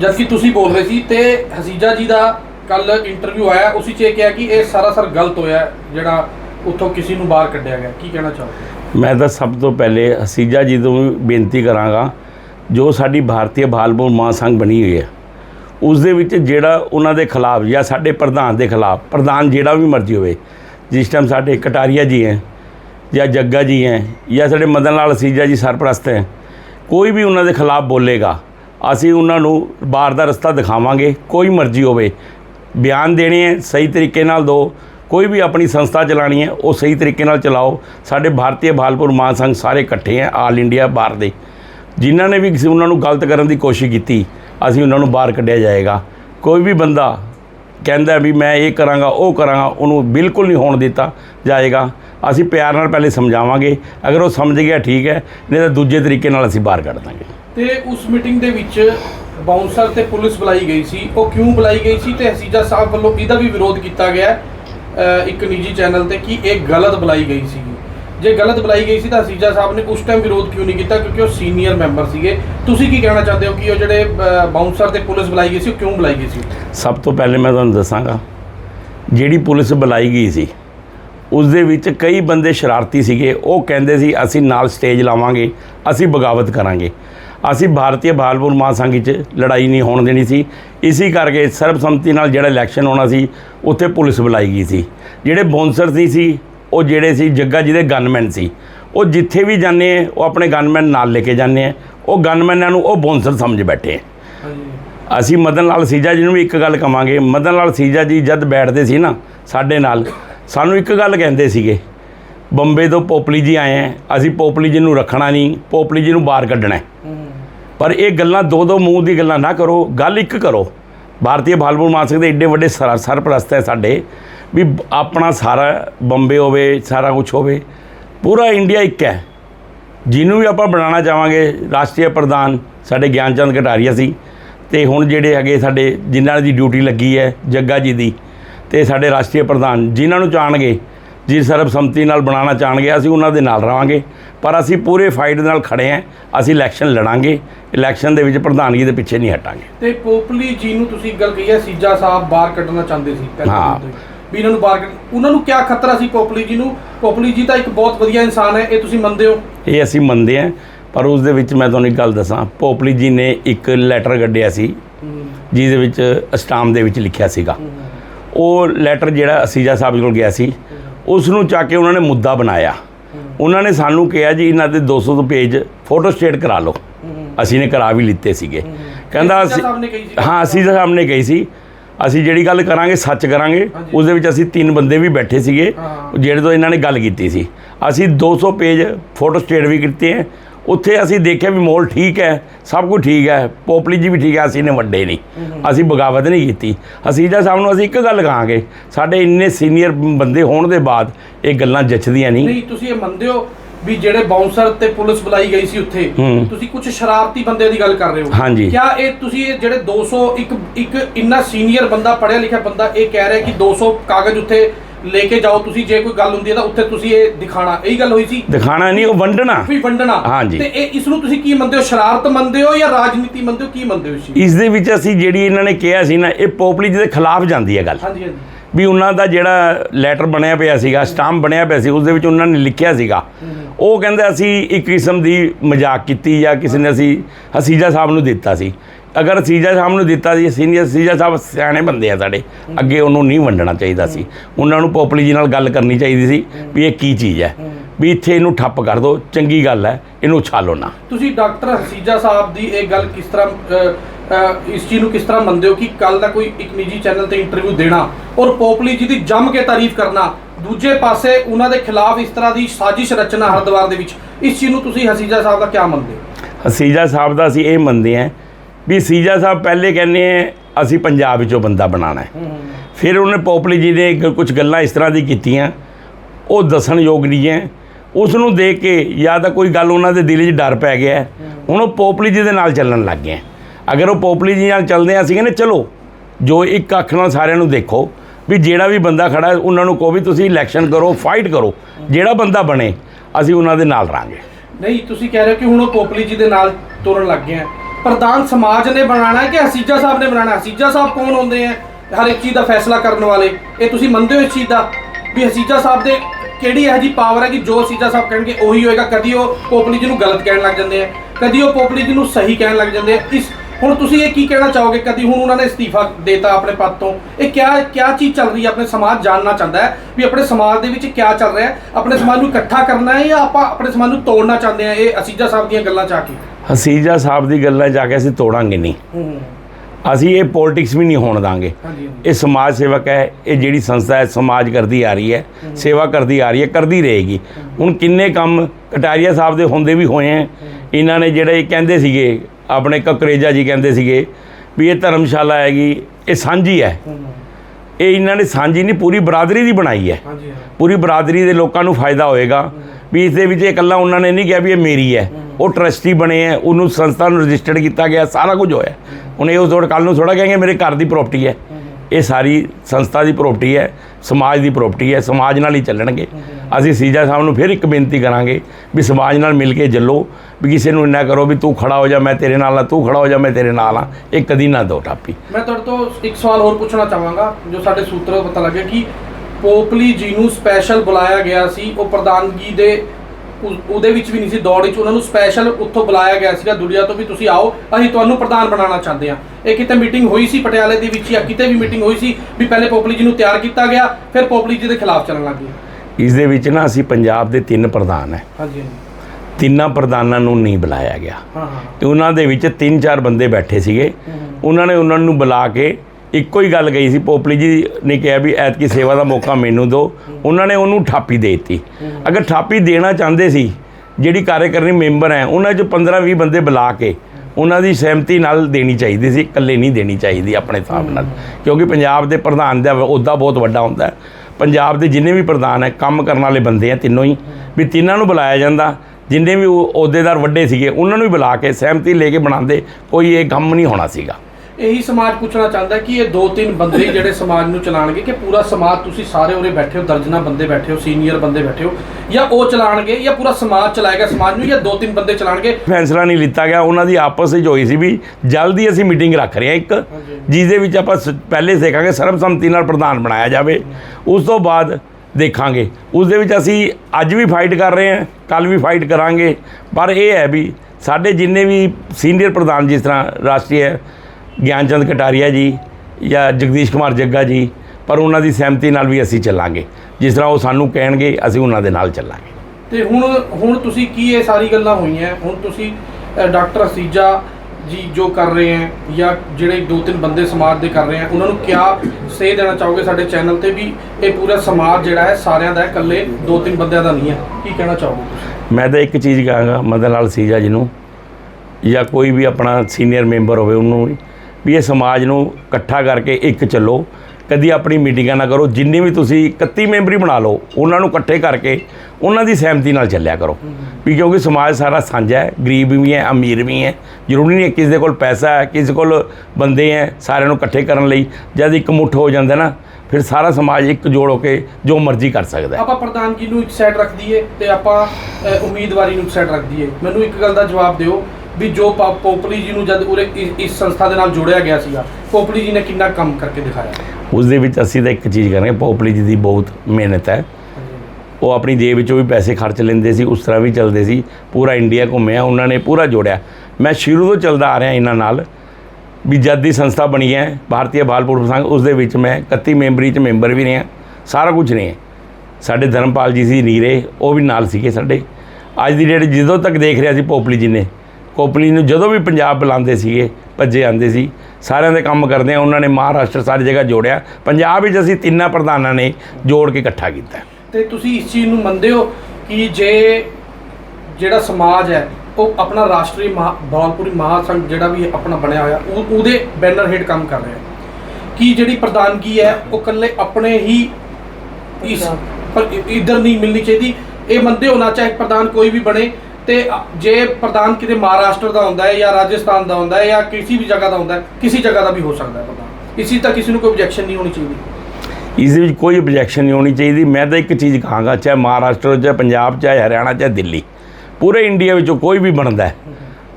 ਜਦ ਕਿ ਤੁਸੀਂ ਬੋਲ ਰਹੇ ਸੀ ਤੇ ਹਸੀਜਾ ਜੀ ਦਾ ਕੱਲ ਇੰਟਰਵਿਊ ਆਇਆ ਉਸੇ 'ਚ ਇਹ ਕਿਹਾ ਕਿ ਇਹ ਸਰਾਸਰ ਗਲਤ ਹੋਇਆ ਜਿਹੜਾ ਉੱਥੋਂ ਕਿਸੇ ਨੂੰ ਬਾਹਰ ਕੱਢਿਆ ਗਿਆ। ਕੀ ਕਹਿਣਾ ਚਾਹੋਗੇ? ਮੈਂ ਤਾਂ ਸਭ ਤੋਂ ਪਹਿਲੇ ਹਸੀਜਾ ਜੀ ਤੋਂ ਬੇਨਤੀ ਕਰਾਂਗਾ ਜੋ ਸਾਡੀ ਭਾਰਤੀ ਭਾਲਪੁਰ ਮਹਾਸੰਘ ਬਣੀ ਹੋਈ ਹੈ ਉਸ ਦੇ ਵਿੱਚ ਜਿਹੜਾ ਉਹਨਾਂ ਦੇ ਖਿਲਾਫ ਜਾਂ ਸਾਡੇ ਪ੍ਰਧਾਨ ਦੇ ਖਿਲਾਫ, ਪ੍ਰਧਾਨ ਜਿਹੜਾ ਵੀ ਮਰਜ਼ੀ ਹੋਵੇ, ਜਿਸ ਟਾਈਮ ਸਾਡੇ ਕਟਾਰੀਆ ਜੀ ਹੈ ਜਾਂ ਜੱਗਾ ਜੀ ਹੈ ਜਾਂ ਸਾਡੇ ਮਦਨ ਲਾਲ ਸੀਜਾ ਜੀ ਸਰਪ੍ਰਸਤ ਹੈ, ਕੋਈ ਵੀ ਉਹਨਾਂ ਦੇ ਖਿਲਾਫ ਬੋਲੇਗਾ, ਅਸੀਂ ਉਹਨਾਂ ਨੂੰ ਬਾਹਰ ਦਾ ਰਸਤਾ ਦਿਖਾਵਾਂਗੇ, ਕੋਈ ਮਰਜ਼ੀ ਹੋਵੇ, ਬਿਆਨ ਦੇਣੇ ਹੈ, ਸਹੀ ਤਰੀਕੇ ਨਾਲ ਦਿਓ ਕੋਈ ਵੀ ਆਪਣੀ ਸੰਸਥਾ ਚਲਾਣੀ ਹੈ, ਉਹ ਸਹੀ ਤਰੀਕੇ ਨਾਲ ਚਲਾਓ, ਸਾਡੇ ਭਾਰਤੀ ਭਾਲਪੁਰ ਮਹਾਸੰਘ ਸਾਰੇ ਇਕੱਠੇ ਹੈ, ਆਲ ਇੰਡੀਆ ਬਾਹਰ ਦੇ, ਜਿਨ੍ਹਾਂ ਨੇ ਵੀ ਉਹਨਾਂ ਨੂੰ ਗਲਤ ਕਰਨ ਦੀ ਕੋਸ਼ਿਸ਼ ਕੀਤੀ ਅਸੀਂ ਉਹਨਾਂ ਨੂੰ ਬਾਹਰ ਕੱਢਿਆ ਜਾਏਗਾ। ਕੋਈ ਵੀ ਬੰਦਾ ਕਹਿੰਦਾ ਵੀ ਮੈਂ ਇਹ ਕਰਾਂਗਾ, ਉਹ ਕਰਾਂਗਾ, ਉਹਨੂੰ ਬਿਲਕੁਲ ਨਹੀਂ ਹੋਣ ਦਿੱਤਾ ਜਾਏਗਾ। ਅਸੀਂ ਪਿਆਰ ਨਾਲ ਪਹਿਲੇ ਸਮਝਾਵਾਂਗੇ। ਅਗਰ ਉਹ ਸਮਝ ਗਿਆ, ਠੀਕ ਹੈ, ਨਹੀਂ ਤਾਂ ਦੂਜੇ ਤਰੀਕੇ ਨਾਲ ਅਸੀਂ ਬਾਹਰ ਕੱਢ ਦਾਂਗੇ। ਤੇ ਉਸ ਮੀਟਿੰਗ ਦੇ ਵਿੱਚ ਬਾਉਂਸਰ ਤੇ ਪੁਲਿਸ ਬੁਲਾਈ ਗਈ ਸੀ। ਉਹ ਕਿਉਂ ਬੁਲਾਈ ਗਈ ਸੀ? ਤੇ ਹਸੀਜਾ ਸਾਹਿਬ ਵੱਲੋਂ ਇਹਦਾ ਵੀ ਵਿਰੋਧ ਕੀਤਾ ਗਿਆ ਇੱਕ ਨਿੱਜੀ ਚੈਨਲ ਤੇ, ਕਿ ਇਹ ਗਲਤ ਬੁਲਾਈ ਗਈ ਸੀ ਜੇ ਗਲਤ ਬੁਲਾਈ ਗਈ ਸੀ ਤਾਂ ਹਸੀਜਾ ਸਾਹਿਬ ਨੇ ਉਸ ਟਾਈਮ ਵਿਰੋਧ ਕਿਉਂ ਨਹੀਂ ਕੀਤਾ? ਕਿਉਂਕਿ ਉਹ ਸੀਨੀਅਰ ਮੈਂਬਰ ਸੀਗੇ। ਤੁਸੀਂ ਕੀ ਕਹਿਣਾ ਚਾਹੁੰਦੇ ਹੋ ਕਿ ਉਹ ਜਿਹੜੇ ਬਾਉਂਸਰ ਤੇ ਪੁਲਿਸ ਬੁਲਾਈ ਗਈ ਸੀ, ਉਹ ਕਿਉਂ ਬੁਲਾਈ ਗਈ ਸੀ? ਸਭ ਤੋਂ ਪਹਿਲੇ ਮੈਂ ਤੁਹਾਨੂੰ ਦੱਸਾਂਗਾ, ਜਿਹੜੀ ਪੁਲਿਸ ਬੁਲਾਈ ਗਈ ਸੀ ਉਸ ਦੇ ਵਿੱਚ ਕਈ ਬੰਦੇ ਸ਼ਰਾਰਤੀ ਸੀਗੇ। ਉਹ ਕਹਿੰਦੇ ਸੀ, ਅਸੀਂ ਨਾਲ ਸਟੇਜ ਲਾਵਾਂਗੇ, ਅਸੀਂ ਬਗਾਵਤ ਕਰਾਂਗੇ। ਅਸੀਂ ਭਾਰਤੀ ਬਾਲਪੁਰ ਮਹਾਸੰਘ ਵਿੱਚ ਲੜਾਈ ਨਹੀਂ ਹੋਣ ਦੇਣੀ ਸੀ। ਇਸੇ ਕਰਕੇ ਸਰਬਸੰਮਤੀ ਨਾਲ ਜਿਹੜਾ ਇਲੈਕਸ਼ਨ ਹੋਣਾ ਸੀ, ਉੱਥੇ ਪੁਲਿਸ ਬੁਲਾਈ ਗਈ ਸੀ। ਜਿਹੜੇ ਬੌਂਸਰ ਸੀ ਸੀ ਉਹ ਜਿਹੜੇ ਸੀ ਜੱਗਾ ਜੀ ਦੇ ਗਨਮੈਨ ਸੀ। ਉਹ ਜਿੱਥੇ ਵੀ ਜਾਂਦੇ ਹੈ ਉਹ ਆਪਣੇ ਗਨਮੈਨ ਨਾਲ ਲੈ ਕੇ ਜਾਂਦੇ ਹੈ ਉਹ ਗਨਮੈਨਾਂ ਨੂੰ ਉਹ ਬੌਂਸਰ ਸਮਝ ਬੈਠੇ ਹਾਂਜੀ। ਅਸੀਂ ਮਦਨ ਲਾਲ ਸੀਜਾ ਜੀ ਨੂੰ ਵੀ ਇੱਕ ਗੱਲ ਕਵਾਂਗੇ ਮਦਨ ਲਾਲ ਸੀਜਾ ਜੀ ਜਦ ਬੈਠਦੇ ਸੀ ਨਾ ਸਾਡੇ ਨਾਲ ਸਾਨੂੰ ਇੱਕ ਗੱਲ ਕਹਿੰਦੇ ਸੀਗੇ ਬੰਬੇ ਤੋਂ ਪੋਪਲੀ ਜੀ ਆਏ ਹੈ ਅਸੀਂ ਪੋਪਲੀ ਜੀ ਨੂੰ ਰੱਖਣਾ ਨਹੀਂ ਪੋਪਲੀ ਜੀ ਨੂੰ ਬਾਹਰ ਕੱਢਣਾ। ਪਰ ਇਹ ਗੱਲਾਂ ਦੋ ਦੋ ਮੂੰਹ ਦੀ ਗੱਲਾਂ ਨਾ ਕਰੋ ਗੱਲ ਇੱਕ ਕਰੋ। ਭਾਰਤੀ ਭਾਲਪੁਰ ਮਾਸਕ ਦੇ ਏਡੇ ਵੱਡੇ ਸਰ ਸਰਪ੍ਰਸਤ ਹੈ ਸਾਡੇ। ਵੀ ਆਪਣਾ ਸਾਰਾ ਬੰਬੇ ਹੋਵੇ ਸਾਰਾ ਕੁਝ ਹੋਵੇ ਪੂਰਾ ਇੰਡੀਆ ਇੱਕ ਹੈ। ਜਿਹਨੂੰ ਵੀ ਆਪਾਂ ਬਣਾਉਣਾ ਚਾਹਾਂਗੇ ਰਾਸ਼ਟਰੀ ਪ੍ਰਧਾਨ ਸਾਡੇ ਗਿਆਨਚੰਦ ਕਟਾਰੀਆ ਸੀ ਤੇ ਹੁਣ ਜਿਹੜੇ ਹੈਗੇ ਸਾਡੇ ਜਿਨ੍ਹਾਂ ਦੀ ਡਿਊਟੀ ਲੱਗੀ ਹੈ ਜੱਗਾ ਜੀ ਦੀ ਤੇ ਸਾਡੇ ਰਾਸ਼ਟਰੀ ਪ੍ਰਧਾਨ ਜਿਨ੍ਹਾਂ ਨੂੰ ਚਾਹਣਗੇ ਜੀ ਸਰਬਸੰਮਤੀ ਨਾਲ ਬਣਾਉਣਾ ਚਾਹਣਗੇ ਅਸੀਂ ਉਹਨਾਂ ਦੇ ਨਾਲ ਰਵਾਂਗੇ। ਪਰ ਅਸੀਂ ਪੂਰੇ ਫਾਈਟ ਨਾਲ ਖੜੇ ਹਾਂ ਅਸੀਂ ਇਲੈਕਸ਼ਨ ਲੜਾਂਗੇ ਇਲੈਕਸ਼ਨ ਦੇ ਵਿੱਚ ਪ੍ਰਧਾਨਗੀ ਦੇ ਪਿੱਛੇ ਨਹੀਂ ਹਟਾਂਗੇ। ਤੇ ਪੋਪਲੀ ਜੀ ਨੂੰ ਤੁਸੀਂ ਗੱਲ ਕਹੀ ਹੈ ਸੀਜਾ ਸਾਹਿਬ ਬਾਹਰ ਕੱਢਣਾ ਚਾਹੁੰਦੇ ਸੀ ਪਹਿਲਾਂ ਹਾਂ। ਵੀ ਇਹਨਾਂ ਨੂੰ ਕੱਢ ਉਹਨਾਂ ਨੂੰ ਕੀ ਖਤਰਾ ਸੀ ਪੋਪਲੀ ਜੀ ਨੂੰ? ਪੋਪਲੀ ਜੀ ਤਾਂ ਇੱਕ ਬਹੁਤ ਵਧੀਆ ਇਨਸਾਨ ਹੈ ਇਹ ਤੁਸੀਂ ਮੰਨਦੇ ਹੋ? ਇਹ ਅਸੀਂ ਮੰਨਦੇ ਹਾਂ ਪਰ ਉਸ ਦੇ ਵਿੱਚ ਮੈਂ ਤੁਹਾਨੂੰ ਇੱਕ ਗੱਲ ਦੱਸਾਂ ਪੋਪਲੀ ਜੀ ਨੇ ਇੱਕ ਲੈਟਰ ਕੱਢਿਆ ਸੀ ਜਿਹਦੇ ਵਿੱਚ ਅਸਟਾਮ ਦੇ ਵਿੱਚ ਲਿਖਿਆ ਸੀਗਾ। ਉਹ ਲੈਟਰ ਜਿਹੜਾ ਅਸੀਜਾ ਸਾਹਿਬ ਕੋਲ ਗਿਆ ਸੀ ਉਸ ਨੂੰ ਚੱਕ ਕੇ ਉਹਨਾਂ ਨੇ ਮੁੱਦਾ ਬਣਾਇਆ। ਉਹਨਾਂ ਨੇ ਸਾਨੂੰ ਕਿਹਾ ਜੀ ਇਹਨਾਂ ਦੇ 200 ਤੋਂ ਪੇਜ ਫੋਟੋ ਸਟੇਟ ਕਰਾ ਲਓ। ਅਸੀਂ ਨੇ ਕਰਾ ਵੀ ਲਿੱਤੇ ਸੀਗੇ। ਕਹਿੰਦਾ ਅਸੀਂ ਹਾਂ ਅਸੀਜਾ ਸਾਹਿਬ ਨੇ ਕਹੀ ਸੀ ਅਸੀਂ ਜਿਹੜੀ ਗੱਲ ਕਰਾਂਗੇ ਸੱਚ ਕਰਾਂਗੇ। ਉਸ ਦੇ ਵਿੱਚ ਅਸੀਂ ਤਿੰਨ ਬੰਦੇ ਵੀ ਬੈਠੇ ਸੀਗੇ। ਜਿਹੜੇ ਤੋਂ ਇਹਨਾਂ ਨੇ ਗੱਲ ਕੀਤੀ ਸੀ। ਅਸੀਂ 200 ਪੇਜ ਫੋਟੋ ਸਟੇਟ ਵੀ ਕੀਤੇ ਹੈ। ਉੱਥੇ ਅਸੀਂ ਦੇਖਿਆ ਵੀ ਮੋਲ ਠੀਕ ਹੈ ਸਭ ਕੁਝ ਠੀਕ ਹੈ ਪੋਪਲੀ ਜੀ ਵੀ ਠੀਕ ਹੈ ਅਸੀਂ ਨੇ ਵੱਡੇ ਨਹੀਂ। ਅਸੀਂ ਬਗਾਵਤ ਨਹੀਂ ਕੀਤੀ। ਅਸੀਜਾ ਸਾਹਿਬ ਨੂੰ ਅਸੀਂ ਇੱਕ ਗੱਲ ਕਹਾਂਗੇ ਸਾਡੇ ਇੰਨੇ ਸੀਨੀਅਰ ਬੰਦੇ ਹੋਣ ਦੇ ਬਾਅਦ ਇਹ ਗੱਲਾਂ ਜੱਚਦੀਆਂ ਨਹੀਂ। ਨਹੀਂ ਤੁਸੀਂ ਇਹ ਮੰਨਦੇ ਹੋ ਵੀ ਜਿਹੜੇ ਬਾਉਂਸਰ ਤੇ ਪੁਲਿਸ ਬੁਲਾਈ ਗਈ ਸੀ ਉੱਥੇ ਹੂੰ। ਤੁਸੀਂ ਕੁਝ ਸ਼ਰਾਰਤੀ ਬੰਦੇ ਦੀ ਗੱਲ ਕਰ ਰਹੇ ਹੋ? ਹਾਂਜੀ। ਕਿਆ ਇਹ ਤੁਸੀਂ ਇਹ ਜਿਹੜੇ 200 ਇੱਕ ਇੱਕ ਇੰਨਾ ਸੀਨੀਅਰ ਬੰਦਾ ਪੜ੍ਹਿਆ ਲਿਖਿਆ ਬੰਦਾ ਇਹ ਕਹਿ ਰਿਹਾ ਕਿ 200 ਕਾਗਜ਼ ਉੱਥੇ ਲੈ ਕੇ ਜਾਓ ਤੁਸੀਂ ਜੇ ਕੋਈ ਗੱਲ ਹੁੰਦੀ ਹੈ ਤਾਂ ਉੱਥੇ ਤੁਸੀਂ ਇਹ ਦਿਖਾਣਾ। ਇਹੀ ਗੱਲ ਹੋਈ ਸੀ? ਦਿਖਾਣਾ ਨਹੀਂ ਉਹ ਵੰਡਣਾ। ਵੀ ਵੰਡਣਾ। ਹਾਂਜੀ। ਤੇ ਇਹ ਇਸ ਨੂੰ ਤੁਸੀਂ ਕੀ ਮੰਨਦੇ ਹੋ? ਸ਼ਰਾਰਤ ਮੰਨਦੇ ਹੋ ਜਾਂ ਰਾਜਨੀਤੀ ਮੰਨਦੇ ਹੋ? ਕੀ ਮੰਨਦੇ ਹੋ ਇਸ ਚੀਜ਼ ਇਸ ਦੇ ਵਿੱਚ ਅਸੀਂ ਜਿਹੜੀ ਇਹਨਾਂ ਨੇ ਕਿਹਾ ਸੀ ਨਾ ਇਹ ਪੋਪਲੀ ਦੇ ਖਿਲਾਫ ਜਾਂਦੀ ਹੈ ਗੱਲ। ਹਾਂਜੀ ਹਾਂਜੀ। ਵੀ ਉਹਨਾਂ ਦਾ ਜਿਹੜਾ ਲੈਟਰ ਬਣਿਆ ਪਿਆ ਸੀਗਾ ਸਟਾਂਪ ਬਣਿਆ ਪਿਆ ਸੀ ਉਸ ਦੇ ਵਿੱਚ ਉਹਨਾਂ ਨੇ ਲਿਖਿਆ ਸੀਗਾ। ਉਹ ਕਹਿੰਦੇ ਅਸੀਂ ਇੱਕ ਕਿਸਮ ਦੀ ਮਜ਼ਾਕ ਕੀਤੀ ਜਾਂ ਕਿਸੇ ਨੇ ਅਸੀਂ, ਹਸੀਜਾ ਸਾਹਿਬ ਨੂੰ ਦਿੱਤਾ ਸੀ। ਅਗਰ ਹਸੀਜਾ ਸਾਹਿਬ ਨੂੰ ਦਿੱਤਾ ਸੀ, ਸੀਨੀਅਰ ਸੀਜ਼ਾ ਸਾਹਿਬ ਸਿਆਣੇ ਬੰਦੇ ਆ ਸਾਡੇ। ਅੱਗੇ ਉਹਨੂੰ ਨਹੀਂ ਵੰਡਣਾ ਚਾਹੀਦਾ ਸੀ। ਉਹਨਾਂ ਨੂੰ ਪੋਪਲੀ ਜੀ ਨਾਲ ਗੱਲ ਕਰਨੀ ਚਾਹੀਦੀ ਸੀ ਵੀ ਇਹ ਕੀ ਚੀਜ਼ ਹੈ। ਵੀ ਇੱਥੇ ਇਹਨੂੰ ਠੱਪ ਕਰ ਦਿਓ ਚੰਗੀ ਗੱਲ ਹੈ, ਇਹਨੂੰ ਉਛਾਲੋ ਨਾ। ਤੁਸੀਂ ਡਾਕਟਰ ਹਸੀਜਾ ਸਾਹਿਬ ਦੀ ਇਹ ਗੱਲ ਕਿਸ ਤਰ੍ਹਾਂ ਇਸ ਚੀਜ਼ ਨੂੰ ਕਿਸ ਤਰ੍ਹਾਂ ਮੰਨਦੇ ਹੋ ਕਿ ਕੱਲ ਦਾ ਕੋਈ ਇੱਕ ਨਿੱਜੀ ਚੈਨਲ ਤੇ ਇੰਟਰਵਿਊ ਦੇਣਾ ਔਰ ਪੋਪਲੀ ਜੀ ਦੀ ਜੰਮ ਕੇ ਤਾਰੀਫ ਕਰਨਾ ਦੂਜੇ ਪਾਸੇ ਉਹਨਾਂ ਦੇ ਖਿਲਾਫ ਇਸ ਤਰ੍ਹਾਂ ਦੀ ਸਾਜ਼ਿਸ਼ ਰਚਨਾ ਹਰਦੁਆਰ ਦੇ ਵਿੱਚ ਇਸ ਚੀਜ਼ ਨੂੰ ਤੁਸੀਂ ਹਸੀਜਾ ਸਾਹਿਬ ਦਾ ਕਿਆ ਮੰਨਦੇ ਹੋ? ਹਸੀਜਾ ਸਾਹਿਬ ਦਾ ਅਸੀਂ ਇਹ ਮੰਨਦੇ ਹਾਂ ਵੀ ਸੀਜਾ ਸਾਹਿਬ ਪਹਿਲੇ ਕਹਿੰਦੇ ਹੈ ਅਸੀਂ ਪੰਜਾਬ ਵਿੱਚੋਂ ਬੰਦਾ ਬਣਾਉਣਾ ਹੈ। ਫਿਰ ਉਹਨੇ ਪੋਪਲੀ ਜੀ ਨੇ ਕੁਝ ਗੱਲਾਂ ਇਸ ਤਰ੍ਹਾਂ ਦੀ ਕੀਤੀਆਂ ਉਹ ਦੱਸਣਯੋਗ ਨਹੀਂ ਹੈ। ਉਸ ਨੂੰ ਦੇਖ ਕੇ ਜਾਂ ਤਾਂ ਕੋਈ ਗੱਲ ਉਹਨਾਂ ਦੇ ਦਿਲ 'ਚ ਡਰ ਪੈ ਗਿਆ। ਹੁਣ ਉਹ ਪੋਪਲੀ ਜੀ ਦੇ ਨਾਲ ਚੱਲਣ ਲੱਗ ਗਏ। ਅਗਰ ਉਹ ਪੋਪਲੀ ਜੀ ਨਾਲ ਚੱਲਦੇ ਆ ਅਸੀਂ ਕਹਿੰਦੇ ਚਲੋ ਜੋ ਇੱਕ ਅੱਖ ਨਾਲ ਸਾਰਿਆਂ ਨੂੰ ਦੇਖੋ ਵੀ ਜਿਹੜਾ ਵੀ ਬੰਦਾ ਖੜਾ ਉਹਨਾਂ ਨੂੰ ਕਹੋ ਵੀ ਤੁਸੀਂ ਇਲੈਕਸ਼ਨ ਕਰੋ ਫਾਈਟ ਕਰੋ। ਜਿਹੜਾ ਬੰਦਾ ਬਣੇ, ਅਸੀਂ ਉਹਨਾਂ ਦੇ ਨਾਲ ਰਹਾਂਗੇ। ਨਹੀਂ, ਤੁਸੀਂ ਕਹਿ ਰਹੇ ਹੋ ਕਿ ਹੁਣ ਉਹ ਪੋਪਲੀ ਜੀ ਦੇ ਨਾਲ ਤੁਰਨ ਲੱਗ ਗਏ ਆ। ਪ੍ਰਧਾਨ ਸਮਾਜ ਨੇ ਬਣਾਉਣਾ ਹੈ ਕਿ ਹਸੀਜਾ ਸਾਹਿਬ ਨੇ ਬਣਾਉਣਾ ਹੈ? ਹਸੀਜਾ ਸਾਹਿਬ ਕੌਣ ਹੁੰਦੇ ਆ? ਹਰ ਇੱਕ ਚੀਜ਼ ਦਾ ਫੈਸਲਾ ਕਰਨ ਵਾਲੇ। ਇਹ ਤੁਸੀਂ ਮੰਨਦੇ ਹੋ ਇਸ ਚੀਜ਼ ਦਾ? ਵੀ ਹਸੀਜਾ ਸਾਹਿਬ ਦੇ ਕਿਹੜੀ ਇਹੋ ਜੀ ਪਾਵਰ ਹੈ ਕਿ ਜੋ ਅਸੀਜਾ ਸਾਹਿਬ ਕਹਿਣਗੇ, ਉਹੀ ਹੋਏਗਾ? ਕਦੀ ਉਹ ਪੋਪਲੀ ਜੀ ਨੂੰ ਗਲਤ ਕਹਿਣ ਲੱਗ ਜਾਂਦੇ ਆ। ਕਦੀ ਉਹ ਪੋਪਲੀ ਜੀ ਨੂੰ ਸਹੀ ਕਹਿਣ ਲੱਗ ਜਾਂਦੇ ਆ। ਇਸ ਹੁਣ ਤੁਸੀਂ ਇਹ ਕੀ ਕਹਿਣਾ ਚਾਹੋਗੇ? ਕਦੀ ਹੁਣ ਉਹਨਾਂ ਨੇ ਅਸਤੀਫਾ ਦੇਤਾ ਆਪਣੇ ਪਦ ਤੋਂ। ਇਹ ਕਿਆ ਕਿਆ ਚੀਜ਼ ਚੱਲ ਰਹੀ ਹੈ? ਆਪਣੇ ਸਮਾਜ ਜਾਣਨਾ ਚਾਹੁੰਦਾ ਹੈ ਵੀ ਆਪਣੇ ਸਮਾਜ ਦੇ ਵਿੱਚ ਕਿਆ ਚੱਲ ਰਿਹਾ ਹੈ? ਆਪਣੇ ਸਮਾਜ ਨੂੰ ਇਕੱਠਾ ਕਰਨਾ ਹੈ ਜਾਂ ਆਪਾਂ ਆਪਣੇ ਸਮਾਜ ਨੂੰ ਤੋੜਨਾ ਚਾਹੁੰਦੇ ਆ ਇਹ ਅਸੀਜਾ ਸਾਹਿਬ ਦੀਆਂ ਗੱਲਾਂ ਚ ਆ ਕੇ। ਹਸੀਜਾ ਸਾਹਿਬ ਦੀ ਗੱਲਾਂ ਜਾ ਕੇ ਅਸੀਂ ਤੋੜਾਂਗੇ ਨਹੀਂ। ਅਸੀਂ ਇਹ ਪੋਲਿਟਿਕਸ ਵੀ ਨਹੀਂ ਹੋਣ ਦਾਂਗੇ। ਇਹ ਸਮਾਜ ਸੇਵਕ ਹੈ ਇਹ ਜਿਹੜੀ ਸੰਸਥਾ ਹੈ ਸਮਾਜ ਕਰਦੀ ਆ ਰਹੀ ਹੈ ਸੇਵਾ ਕਰਦੀ ਆ ਰਹੀ ਹੈ ਕਰਦੀ ਰਹੇਗੀ। ਹੁਣ ਕਿੰਨੇ ਕੰਮ ਕਟਾਰੀਆ ਸਾਹਿਬ ਦੇ ਹੁੰਦੇ ਵੀ ਹੋਏ ਹੈ ਇਹਨਾਂ ਨੇ ਜਿਹੜੇ ਕਹਿੰਦੇ ਸੀਗੇ ਆਪਣੇ ਕਕਰੇਜਾ ਜੀ ਕਹਿੰਦੇ ਸੀਗੇ ਵੀ ਇਹ ਧਰਮਸ਼ਾਲਾ ਹੈਗੀ ਇਹ ਸਾਂਝੀ ਹੈ। ਇਹ ਇਹਨਾਂ ਨੇ ਸਾਂਝੀ ਨਹੀਂ ਪੂਰੀ ਬਰਾਦਰੀ ਦੀ ਬਣਾਈ ਹੈ। ਪੂਰੀ ਬਰਾਦਰੀ ਦੇ ਲੋਕਾਂ ਨੂੰ ਫਾਇਦਾ ਹੋਏਗਾ। ਵੀ ਇਸ ਦੇ ਵਿੱਚ ਇਕੱਲਾ ਉਹਨਾਂ ਨੇ ਨਹੀਂ ਕਿਹਾ ਵੀ ਇਹ ਮੇਰੀ ਹੈ। ਉਹ ਟਰਸਟੀ ਬਣੇ ਹੈ ਉਹਨੂੰ ਸੰਸਥਾ ਨੂੰ ਰਜਿਸਟਰਡ ਕੀਤਾ ਗਿਆ ਸਾਰਾ ਕੁਝ ਹੋਇਆ। ਹੁਣ ਇਹ ਉਸ ਥੋੜਾ ਕੱਲ ਨੂੰ ਥੋੜਾ ਕਹਾਂਗੇ ਮੇਰੇ ਘਰ ਦੀ ਪ੍ਰਾਪਰਟੀ ਹੈ। ਇਹ ਸਾਰੀ ਸੰਸਥਾ ਦੀ ਪ੍ਰਾਪਰਟੀ ਹੈ ਸਮਾਜ ਦੀ ਪ੍ਰਾਪਰਟੀ ਹੈ ਸਮਾਜ ਨਾਲ ਹੀ ਚੱਲਣਗੇ। ਅਸੀਂ ਸੀਜਾ ਸਾਹਿਬ ਨੂੰ ਫਿਰ ਇੱਕ ਬੇਨਤੀ ਕਰਾਂਗੇ ਵੀ ਸਮਾਜ ਨਾਲ ਮਿਲ ਕੇ ਚੱਲੋ ਵੀ ਕਿਸੇ ਨੂੰ ਇੰਨਾ ਕਰੋ ਵੀ ਤੂੰ ਖੜਾ ਹੋ ਜਾ, ਮੈਂ ਤੇਰੇ ਨਾਲ ਆ, ਤੂੰ ਖੜਾ ਹੋ ਜਾ, ਮੈਂ ਤੇਰੇ ਨਾਲ ਆ। ਇਹ ਕਦੀ ਨਾ ਦੋ ਟਾਪੀ। ਮੈਂ ਤੁਹਾਡੇ ਤੋਂ ਇੱਕ ਸਵਾਲ ਹੋਰ ਪੁੱਛਣਾ ਚਾਹਾਂਗਾ, ਜੋ ਸਾਡੇ ਸੂਤਰੋਂ ਪਤਾ ਲੱਗਿਆ ਕਿ ਪੋਪਲੀ ਜੀ ਨੂੰ ਸਪੈਸ਼ਲ ਬੁਲਾਇਆ ਗਿਆ ਸੀ, ਉਹ ਪ੍ਰਧਾਨਗੀ ਦੇ ਉਸ- ਉਹਦੇ ਵਿੱਚ ਵੀ ਨਹੀਂ ਸੀ ਦੌੜ ਵਿੱਚ, ਉਹਨਾਂ ਨੂੰ ਸਪੈਸ਼ਲ ਉੱਥੋਂ ਬੁਲਾਇਆ ਗਿਆ ਸੀਗਾ ਦੁਨੀਆ ਤੋਂ ਵੀ ਤੁਸੀਂ ਆਓ, ਅਸੀਂ ਤੁਹਾਨੂੰ ਪ੍ਰਧਾਨ ਬਣਾਉਣਾ ਚਾਹੁੰਦੇ ਹਾਂ। ਇਹ ਕਿਤੇ ਮੀਟਿੰਗ ਹੋਈ ਸੀ ਪਟਿਆਲੇ ਦੇ ਵਿੱਚ ਜਾਂ ਕਿਤੇ ਵੀ ਮੀਟਿੰਗ ਹੋਈ ਸੀ, ਵੀ ਪਹਿਲੇ ਪੋਪਲੀ ਜੀ ਨੂੰ ਤਿਆਰ ਕੀਤਾ ਗਿਆ, ਫਿਰ ਪੋਪਲੀ ਜੀ ਦੇ ਖਿਲਾਫ ਚੱਲਣ ਲੱਗ ਗਏ ਇਸ ਦੇ ਵਿੱਚ ਨਾ ਅਸੀਂ ਪੰਜਾਬ ਦੇ ਤਿੰਨ ਪ੍ਰਧਾਨ ਹੈ। ਹਾਂਜੀ। ਤਿੰਨਾਂ ਪ੍ਰਧਾਨਾਂ ਨੂੰ ਨਹੀਂ ਬੁਲਾਇਆ ਗਿਆ। ਹਾਂ ਹਾਂ। ਤੇ ਉਹਨਾਂ ਦੇ ਵਿੱਚ ਤਿੰਨ ਚਾਰ ਬੰਦੇ ਬੈਠੇ ਸੀਗੇ। ਉਹਨਾਂ ਨੇ ਉਹਨਾਂ ਨੂੰ ਬੁਲਾ ਕੇ ਇੱਕੋ ਹੀ ਗੱਲ ਗਈ ਸੀ। ਪੋਪਲੀ ਜੀ ਨੇ ਕਿਹਾ ਵੀ ਐਤਕੀ ਸੇਵਾ ਦਾ ਮੌਕਾ ਮੈਨੂੰ ਦਿਓ। ਉਹਨਾਂ ਨੇ ਉਹਨੂੰ ਠਾਪੀ ਦੇ ਦਿੱਤੀ। ਅਗਰ ਠਾਪੀ ਦੇਣਾ ਚਾਹੁੰਦੇ ਸੀ ਜਿਹੜੀ ਕਾਰਜਕਾਰਨੀ ਮੈਂਬਰ ਹੈ ਉਹਨਾਂ 'ਚ 15-20 ਬੰਦੇ ਬੁਲਾ ਕੇ ਉਹਨਾਂ ਦੀ ਸਹਿਮਤੀ ਨਾਲ ਦੇਣੀ ਚਾਹੀਦੀ ਸੀ, ਇਕੱਲੇ ਨਹੀਂ ਦੇਣੀ ਚਾਹੀਦੀ ਆਪਣੇ ਹਿਸਾਬ ਨਾਲ। ਕਿਉਂਕਿ ਪੰਜਾਬ ਦੇ ਪ੍ਰਧਾਨ ਦਾ ਅਹੁਦਾ ਬਹੁਤ ਵੱਡਾ ਹੁੰਦਾ ਹੈ। ਪੰਜਾਬ ਦੇ ਜਿੰਨੇ ਵੀ ਪ੍ਰਧਾਨ ਹੈ, ਕੰਮ ਕਰਨ ਵਾਲੇ ਬੰਦੇ ਆ ਤਿੰਨੋਂ ਹੀ। ਵੀ ਤਿੰਨਾਂ ਨੂੰ ਬੁਲਾਇਆ ਜਾਂਦਾ, ਜਿੰਨੇ ਵੀ ਉਹ ਅਹੁਦੇਦਾਰ ਵੱਡੇ ਸੀਗੇ, ਉਹਨਾਂ ਨੂੰ ਵੀ ਬੁਲਾ ਕੇ ਸਹਿਮਤੀ ਲੈ ਕੇ ਬਣਾਉਂਦੇ, ਕੋਈ ਇਹ ਕੰਮ ਨਹੀਂ ਹੋਣਾ ਸੀਗਾ। ਇਹੀ ਸਮਾਜ ਪੁੱਛਣਾ ਚਾਹੁੰਦਾ ਕਿ ਇਹ ਦੋ ਤਿੰਨ ਬੰਦੇ ਜਿਹੜੇ ਸਮਾਜ ਨੂੰ ਚਲਾਣਗੇ ਕਿ ਪੂਰਾ ਸਮਾਜ ਤੁਸੀਂ ਸਾਰੇ ਉਰੇ ਬੈਠੇ ਹੋ ਦਰਜਨਾ ਬੰਦੇ ਬੈਠੇ ਹੋ ਸੀਨੀਅਰ ਬੰਦੇ ਬੈਠੇ ਹੋ ਜਾਂ ਉਹ ਚਲਾਣਗੇ ਜਾਂ ਪੂਰਾ ਸਮਾਜ ਚਲਾਏਗਾ ਸਮਾਜ ਨੂੰ ਜਾਂ ਦੋ ਤਿੰਨ ਬੰਦੇ ਚਲਾਣਗੇ? ਫੈਸਲਾ ਨਹੀਂ ਲਿੱਤਾ ਗਿਆ ਉਹਨਾਂ ਦੀ ਆਪਸ ਵਿੱਚ ਹੋਈ ਸੀ ਵੀ ਜਲਦੀ ਅਸੀਂ ਮੀਟਿੰਗ ਰੱਖ ਰਹੇ ਹਾਂ ਇੱਕ ਜਿਸ ਦੇ ਵਿੱਚ ਆਪਾਂ ਪਹਿਲੇ ਦੇਖਾਂਗੇ ਸਰਬਸੰਮਤੀ ਨਾਲ ਪ੍ਰਧਾਨ ਬਣਾਇਆ ਜਾਵੇ ਉਸ ਤੋਂ ਬਾਅਦ ਦੇਖਾਂਗੇ। ਉਸ ਦੇ ਵਿੱਚ ਅਸੀਂ ਅੱਜ ਵੀ ਫਾਈਟ ਕਰ ਰਹੇ ਹਾਂ ਕੱਲ ਵੀ ਫਾਈਟ ਕਰਾਂਗੇ ਪਰ ਇਹ ਹੈ ਵੀ ਸਾਡੇ ਜਿੰਨੇ ਵੀ ਸੀਨੀਅਰ ਪ੍ਰਧਾਨ ਜਿਸ ਤਰ੍ਹਾਂ ਰਾਸ਼ਟਰੀ ਹੈ ਗਿਆਨਚੰਦ ਕਟਾਰੀਆ ਜੀ ਜਾਂ ਜਗਦੀਸ਼ ਕੁਮਾਰ ਜੱਗਾ ਜੀ ਪਰ ਉਹਨਾਂ ਦੀ ਸਹਿਮਤੀ ਨਾਲ ਵੀ ਅਸੀਂ ਚੱਲਾਂਗੇ। ਜਿਸ ਤਰ੍ਹਾਂ ਉਹ ਸਾਨੂੰ ਕਹਿਣਗੇ ਅਸੀਂ ਉਹਨਾਂ ਦੇ ਨਾਲ ਚੱਲਾਂਗੇ। ਤੇ ਹੁਣ ਹੁਣ ਤੁਸੀਂ ਕੀ ਇਹ ਸਾਰੀ ਗੱਲਾਂ ਹੋਈਆਂ? ਹੁਣ ਤੁਸੀਂ ਡਾਕਟਰ ਸੀਜਾ ਜੀ ਜੋ ਕਰ ਰਹੇ ਹੈ ਜਾਂ ਜਿਹੜੇ ਦੋ ਤਿੰਨ ਬੰਦੇ ਸਮਾਜ ਦੇ ਕਰ ਰਹੇ ਹੈ ਉਹਨਾਂ ਨੂੰ ਕਿਆ ਸੇ ਦੇਣਾ ਚਾਹੋਗੇ ਸਾਡੇ ਚੈਨਲ ਤੇ ਵੀ ਇਹ ਪੂਰਾ ਸਮਾਜ ਜਿਹੜਾ ਹੈ ਸਾਰਿਆਂ ਦਾ ਹੈ ਇਕੱਲੇ ਦੋ ਤਿੰਨ ਬੰਦਿਆਂ ਦਾ ਨਹੀਂ ਹੈ? ਕੀ ਕਹਿਣਾ ਚਾਹੋਗੇ ਮੈਂ ਤਾਂ ਇੱਕ ਚੀਜ਼ ਕਹਾਂਗਾ ਮਦਨ ਲਾਲ ਸੀਜਾ ਜੀ ਨੂੰ ਜਾਂ ਕੋਈ ਵੀ ਆਪਣਾ ਸੀਨੀਅਰ ਮੈਂਬਰ ਹੋਵੇ ਉਹਨੂੰ ਵੀ ਇਹ ਸਮਾਜ ਨੂੰ ਇਕੱਠਾ ਕਰਕੇ ਇੱਕ ਚੱਲੋ, ਕਦੀ ਆਪਣੀ ਮੀਟਿੰਗਾਂ ਨਾ ਕਰੋ, ਜਿੰਨੀ ਵੀ ਤੁਸੀਂ 31 ਮੈਂਬਰੀ ਬਣਾ ਲਓ, ਉਹਨਾਂ ਨੂੰ ਇਕੱਠੇ ਕਰਕੇ ਉਹਨਾਂ ਦੀ ਸਹਿਮਤੀ ਨਾਲ ਚੱਲਿਆ ਕਰੋ। ਵੀ ਕਿਉਂਕਿ ਸਮਾਜ ਸਾਰਾ ਸਾਂਝਾ ਹੈ, ਗਰੀਬ ਵੀ ਹੈ, ਅਮੀਰ ਵੀ ਹੈ, ਜ਼ਰੂਰੀ ਨਹੀਂ ਕਿਸੇ ਦੇ ਕੋਲ ਪੈਸਾ ਹੈ, ਕਿਸੇ ਕੋਲ ਬੰਦੇ ਹੈ, ਸਾਰਿਆਂ ਨੂੰ ਇਕੱਠੇ ਕਰਨ ਲਈ ਜਦ ਇੱਕ ਮੁੱਠ ਹੋ ਜਾਂਦਾ ਨਾ, ਫਿਰ ਸਾਰਾ ਸਮਾਜ ਇੱਕ ਜੋੜ ਹੋ ਕੇ ਜੋ ਮਰਜ਼ੀ ਕਰ ਸਕਦਾ ਹੈ। ਆਪਾਂ ਪ੍ਰਧਾਨਗੀ ਨੂੰ ਇੱਕ ਸਾਈਡ ਰੱਖ ਦਈਏ ਤੇ ਆਪਾਂ ਉਮੀਦਵਾਰੀ ਨੂੰ ਇੱਕ ਸਾਈਡ ਰੱਖ ਦਈਏ। ਮੈਨੂੰ ਇੱਕ ਗੱਲ ਦਾ ਜਵਾਬ ਦਿਓ ਵੀ ਜੋ ਪਾ- ਪੋਪਲੀ ਜੀ ਨੂੰ ਜਦ ਉਰੇ ਇਸ- ਇਸ ਸੰਸਥਾ ਦੇ ਨਾਲ ਜੋੜਿਆ ਗਿਆ ਸੀਗਾ, ਪੋਪਲੀ ਜੀ ਨੇ ਕਿੰਨਾ ਕੰਮ ਕਰਕੇ ਦਿਖਾਇਆ? ਉਸ ਦੇ ਵਿੱਚ ਅਸੀਂ ਤਾਂ ਇੱਕ ਚੀਜ਼ ਕਰਾਂਗੇ, ਪੋਪਲੀ ਜੀ ਦੀ ਬਹੁਤ ਮਿਹਨਤ ਹੈ। ਉਹ ਆਪਣੀ ਜੇਬ ਵਿੱਚੋਂ ਵੀ ਪੈਸੇ ਖਰਚ ਲੈਂਦੇ ਸੀ, ਉਸ ਤਰ੍ਹਾਂ ਵੀ ਚੱਲਦੇ ਸੀ। ਪੂਰਾ ਇੰਡੀਆ ਘੁੰਮਿਆ, ਉਹਨਾਂ ਨੇ ਪੂਰਾ ਜੋੜਿਆ। ਮੈਂ ਸ਼ੁਰੂ ਤੋਂ ਚੱਲਦਾ ਆ ਰਿਹਾ ਇਹਨਾਂ ਨਾਲ ਵੀ ਜਦ ਦੀ ਸੰਸਥਾ ਬਣੀ ਹੈ, ਭਾਰਤੀ ਬਾਲਪੁਰ ਸੰਘ, ਉਸ ਦੇ ਵਿੱਚ ਮੈਂ 31 ਮੈਂਬਰੀ ਚ ਮੈਂਬਰ ਵੀ ਰਿਹਾ। ਸਾਰਾ ਕੁਝ ਰਿਹਾ। ਸਾਡੇ ਧਰਮਪਾਲ ਜੀ ਸੀ ਨੀਰੇ, ਉਹ ਵੀ ਨਾਲ ਸੀਗੇ ਸਾਡੇ। ਅੱਜ ਦੀ ਡੇਟ ਜਦੋਂ ਤੱਕ ਦੇਖ ਰਿਹਾ ਸੀ ਪੋਪਲੀ ਜੀ ਨੇ ਪੋਪਲੀ ਨੂੰ ਜਦੋਂ ਵੀ ਪੰਜਾਬ ਬੁਲਾਉਂਦੇ ਸੀਗੇ ਭੱਜੇ ਆਉਂਦੇ ਸੀ ਸਾਰਿਆਂ ਦੇ ਕੰਮ ਕਰਦੇ ਆ ਉਹਨਾਂ ਨੇ ਮਹਾਰਾਸ਼ਟਰ ਸਾਰੀ ਜਗ੍ਹਾ ਜੋੜਿਆ। ਪੰਜਾਬ ਵਿੱਚ ਅਸੀਂ ਤਿੰਨਾਂ ਪ੍ਰਧਾਨਾਂ ਨੇ ਜੋੜ ਕੇ ਇਕੱਠਾ ਕੀਤਾ। ਤੇ ਤੁਸੀਂ ਇਸ ਚੀਜ਼ ਨੂੰ ਮੰਨਦੇ ਹੋ ਕਿ ਜੇ ਜਿਹੜਾ ਸਮਾਜ ਹੈ ਉਹ ਆਪਣਾ ਰਾਸ਼ਟਰੀ ਮਹਾ- ਭਾਵਲਪੁਰੀ ਮਹਾਸੰਘ ਜਿਹੜਾ ਵੀ ਆਪਣਾ ਬਣਿਆ ਹੋਇਆ ਉਹ ਉਹਦੇ ਬੈਨਰ ਹੇਠ ਕੰਮ ਕਰ ਰਿਹਾ ਹੈ। ਕਿ ਜਿਹੜੀ ਪ੍ਰਧਾਨਗੀ ਹੈ ਉਹ ਇਕੱਲੇ ਆਪਣੇ ਹੀ ਇਸ ਇੱਧਰ ਨਹੀਂ ਮਿਲਣੀ ਚਾਹੀਦੀ। ਇਹ ਮੰਨਦੇ ਹੋਣਾ ਚਾਹੇ ਪ੍ਰਧਾਨ ਕੋਈ ਵੀ ਬਣੇ ਤੇ ਜੇ ਪ੍ਰਧਾਨ ਕਿਤੇ ਮਹਾਰਾਸ਼ਟਰ ਦਾ ਹੁੰਦਾ ਹੈ ਜਾਂ ਰਾਜਸਥਾਨ ਦਾ ਹੁੰਦਾ ਹੈ ਜਾਂ ਕਿਸੇ ਵੀ ਜਗ੍ਹਾ ਦਾ ਹੁੰਦਾ ਹੈ ਕਿਸੇ ਜਗ੍ਹਾ ਦਾ ਵੀ ਹੋ ਸਕਦਾ ਹੈ ਪ੍ਰਧਾਨ। ਇਸੀ ਤਾਂ ਕਿਸੇ ਨੂੰ ਕੋਈ ਆਬਜੈਕਸ਼ਨ ਨਹੀਂ ਹੋਣੀ ਚਾਹੀਦੀ। ਇਸ ਦੇ ਵਿੱਚ ਕੋਈ ਆਬਜੈਕਸ਼ਨ ਨਹੀਂ ਹੋਣੀ ਚਾਹੀਦੀ। ਮੈਂ ਤਾਂ ਇੱਕ ਚੀਜ਼ ਕਹਾਂਗਾ ਚਾਹੇ ਮਹਾਰਾਸ਼ਟਰ ਚਾਹੇ ਪੰਜਾਬ ਚਾਹੇ ਹਰਿਆਣਾ ਚਾਹੇ ਦਿੱਲੀ। ਪੂਰੇ ਇੰਡੀਆ ਵਿੱਚੋਂ ਕੋਈ ਵੀ ਬਣਦਾ ਹੈ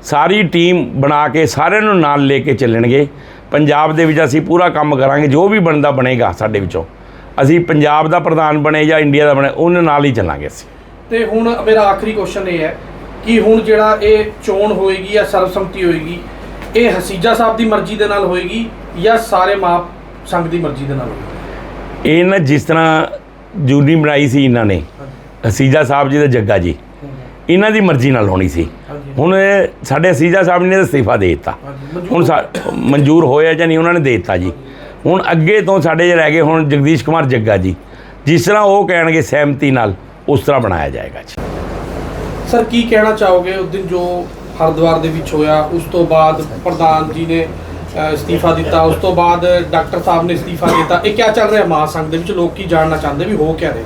ਸਾਰੀ ਟੀਮ ਬਣਾ ਕੇ ਸਾਰਿਆਂ ਨੂੰ ਨਾਲ ਲੈ ਕੇ ਚੱਲਣਗੇ। ਪੰਜਾਬ ਦੇ ਵਿੱਚ ਅਸੀਂ ਪੂਰਾ ਕੰਮ ਕਰਾਂਗੇ ਜੋ ਵੀ ਬਣਦਾ ਬਣੇਗਾ ਸਾਡੇ ਵਿੱਚੋਂ। ਅਸੀਂ ਪੰਜਾਬ ਦਾ ਪ੍ਰਧਾਨ ਬਣੇ ਜਾਂ ਇੰਡੀਆ ਦਾ ਬਣੇ ਉਹਨਾਂ ਨਾਲ ਹੀ ਚੱਲਾਂਗੇ ਅਸੀਂ। ਤੇ ਹੁਣ ਮੇਰਾ ਆਖਰੀ ਕੁਐਸਚਨ ਇਹ ਹੈ ਕਿ ਹੁਣ ਜਿਹੜਾ ਇਹ ਚੋਣ ਹੋਏਗੀ ਜਾਂ ਸਰਬਸੰਮਤੀ ਹੋਏਗੀ ਇਹ ਹਸੀਜਾ ਸਾਹਿਬ ਦੀ ਮਰਜ਼ੀ ਦੇ ਨਾਲ ਹੋਏਗੀ ਜਾਂ ਸਾਰੇ ਮਾਪ ਸੰਘ ਦੀ ਮਰਜ਼ੀ ਦੇ ਨਾਲ ਹੋਏਗੀ? ਇਹ ਨਾ ਜਿਸ ਤਰ੍ਹਾਂ ਜੂਨੀ ਬਣਾਈ ਸੀ ਇਹਨਾਂ ਨੇ ਹਸੀਜਾ ਸਾਹਿਬ ਜੀ ਤੇ ਜੱਗਾ ਜੀ ਇਹਨਾਂ ਦੀ ਮਰਜ਼ੀ ਨਾਲ ਹੋਣੀ ਸੀ। ਹੁਣ ਸਾਡੇ ਹਸੀਜਾ ਸਾਹਿਬ ਨੇ ਅਸਤੀਫਾ ਦੇ ਦਿੱਤਾ। ਹੁਣ ਮਨਜ਼ੂਰ ਹੋਇਆ ਜਾਂ ਨਹੀਂ ਉਹਨਾਂ ਨੇ ਦੇ ਦਿੱਤਾ ਜੀ। ਹੁਣ ਅੱਗੇ ਤੋਂ ਸਾਡੇ ਜਿਹੜੇ ਰਹਿ ਗਏ ਹੁਣ ਜਗਦੀਸ਼ ਕੁਮਾਰ ਜੱਗਾ ਜੀ ਜਿਸ ਤਰ੍ਹਾਂ ਉਹ ਕਹਿਣਗੇ ਸਹਿਮਤੀ ਨਾਲ ਉਸ ਤਰ੍ਹਾਂ ਬਣਾਇਆ ਜਾਏਗਾ ਜੀ। ਸਰ, ਕੀ ਕਹਿਣਾ ਚਾਹੋਗੇ? ਉਸ ਦਿਨ ਜੋ ਹਰਿਦੁਆਰ ਦੇ ਵਿੱਚ ਹੋਇਆ, ਉਸ ਤੋਂ ਬਾਅਦ ਪ੍ਰਧਾਨ ਜੀ ਨੇ ਅਸਤੀਫਾ ਦਿੱਤਾ, ਉਸ ਤੋਂ ਬਾਅਦ ਡਾਕਟਰ ਸਾਹਿਬ ਨੇ ਅਸਤੀਫਾ ਦਿੱਤਾ। ਇਹ ਕੀ ਚੱਲ ਰਿਹਾ ਮਹਾਸੰਘ ਦੇ ਵਿੱਚ? ਲੋਕ ਕੀ ਜਾਣਨਾ ਚਾਹੁੰਦੇ ਵੀ ਹੋ ਕਿਆ ਰਿਹਾ?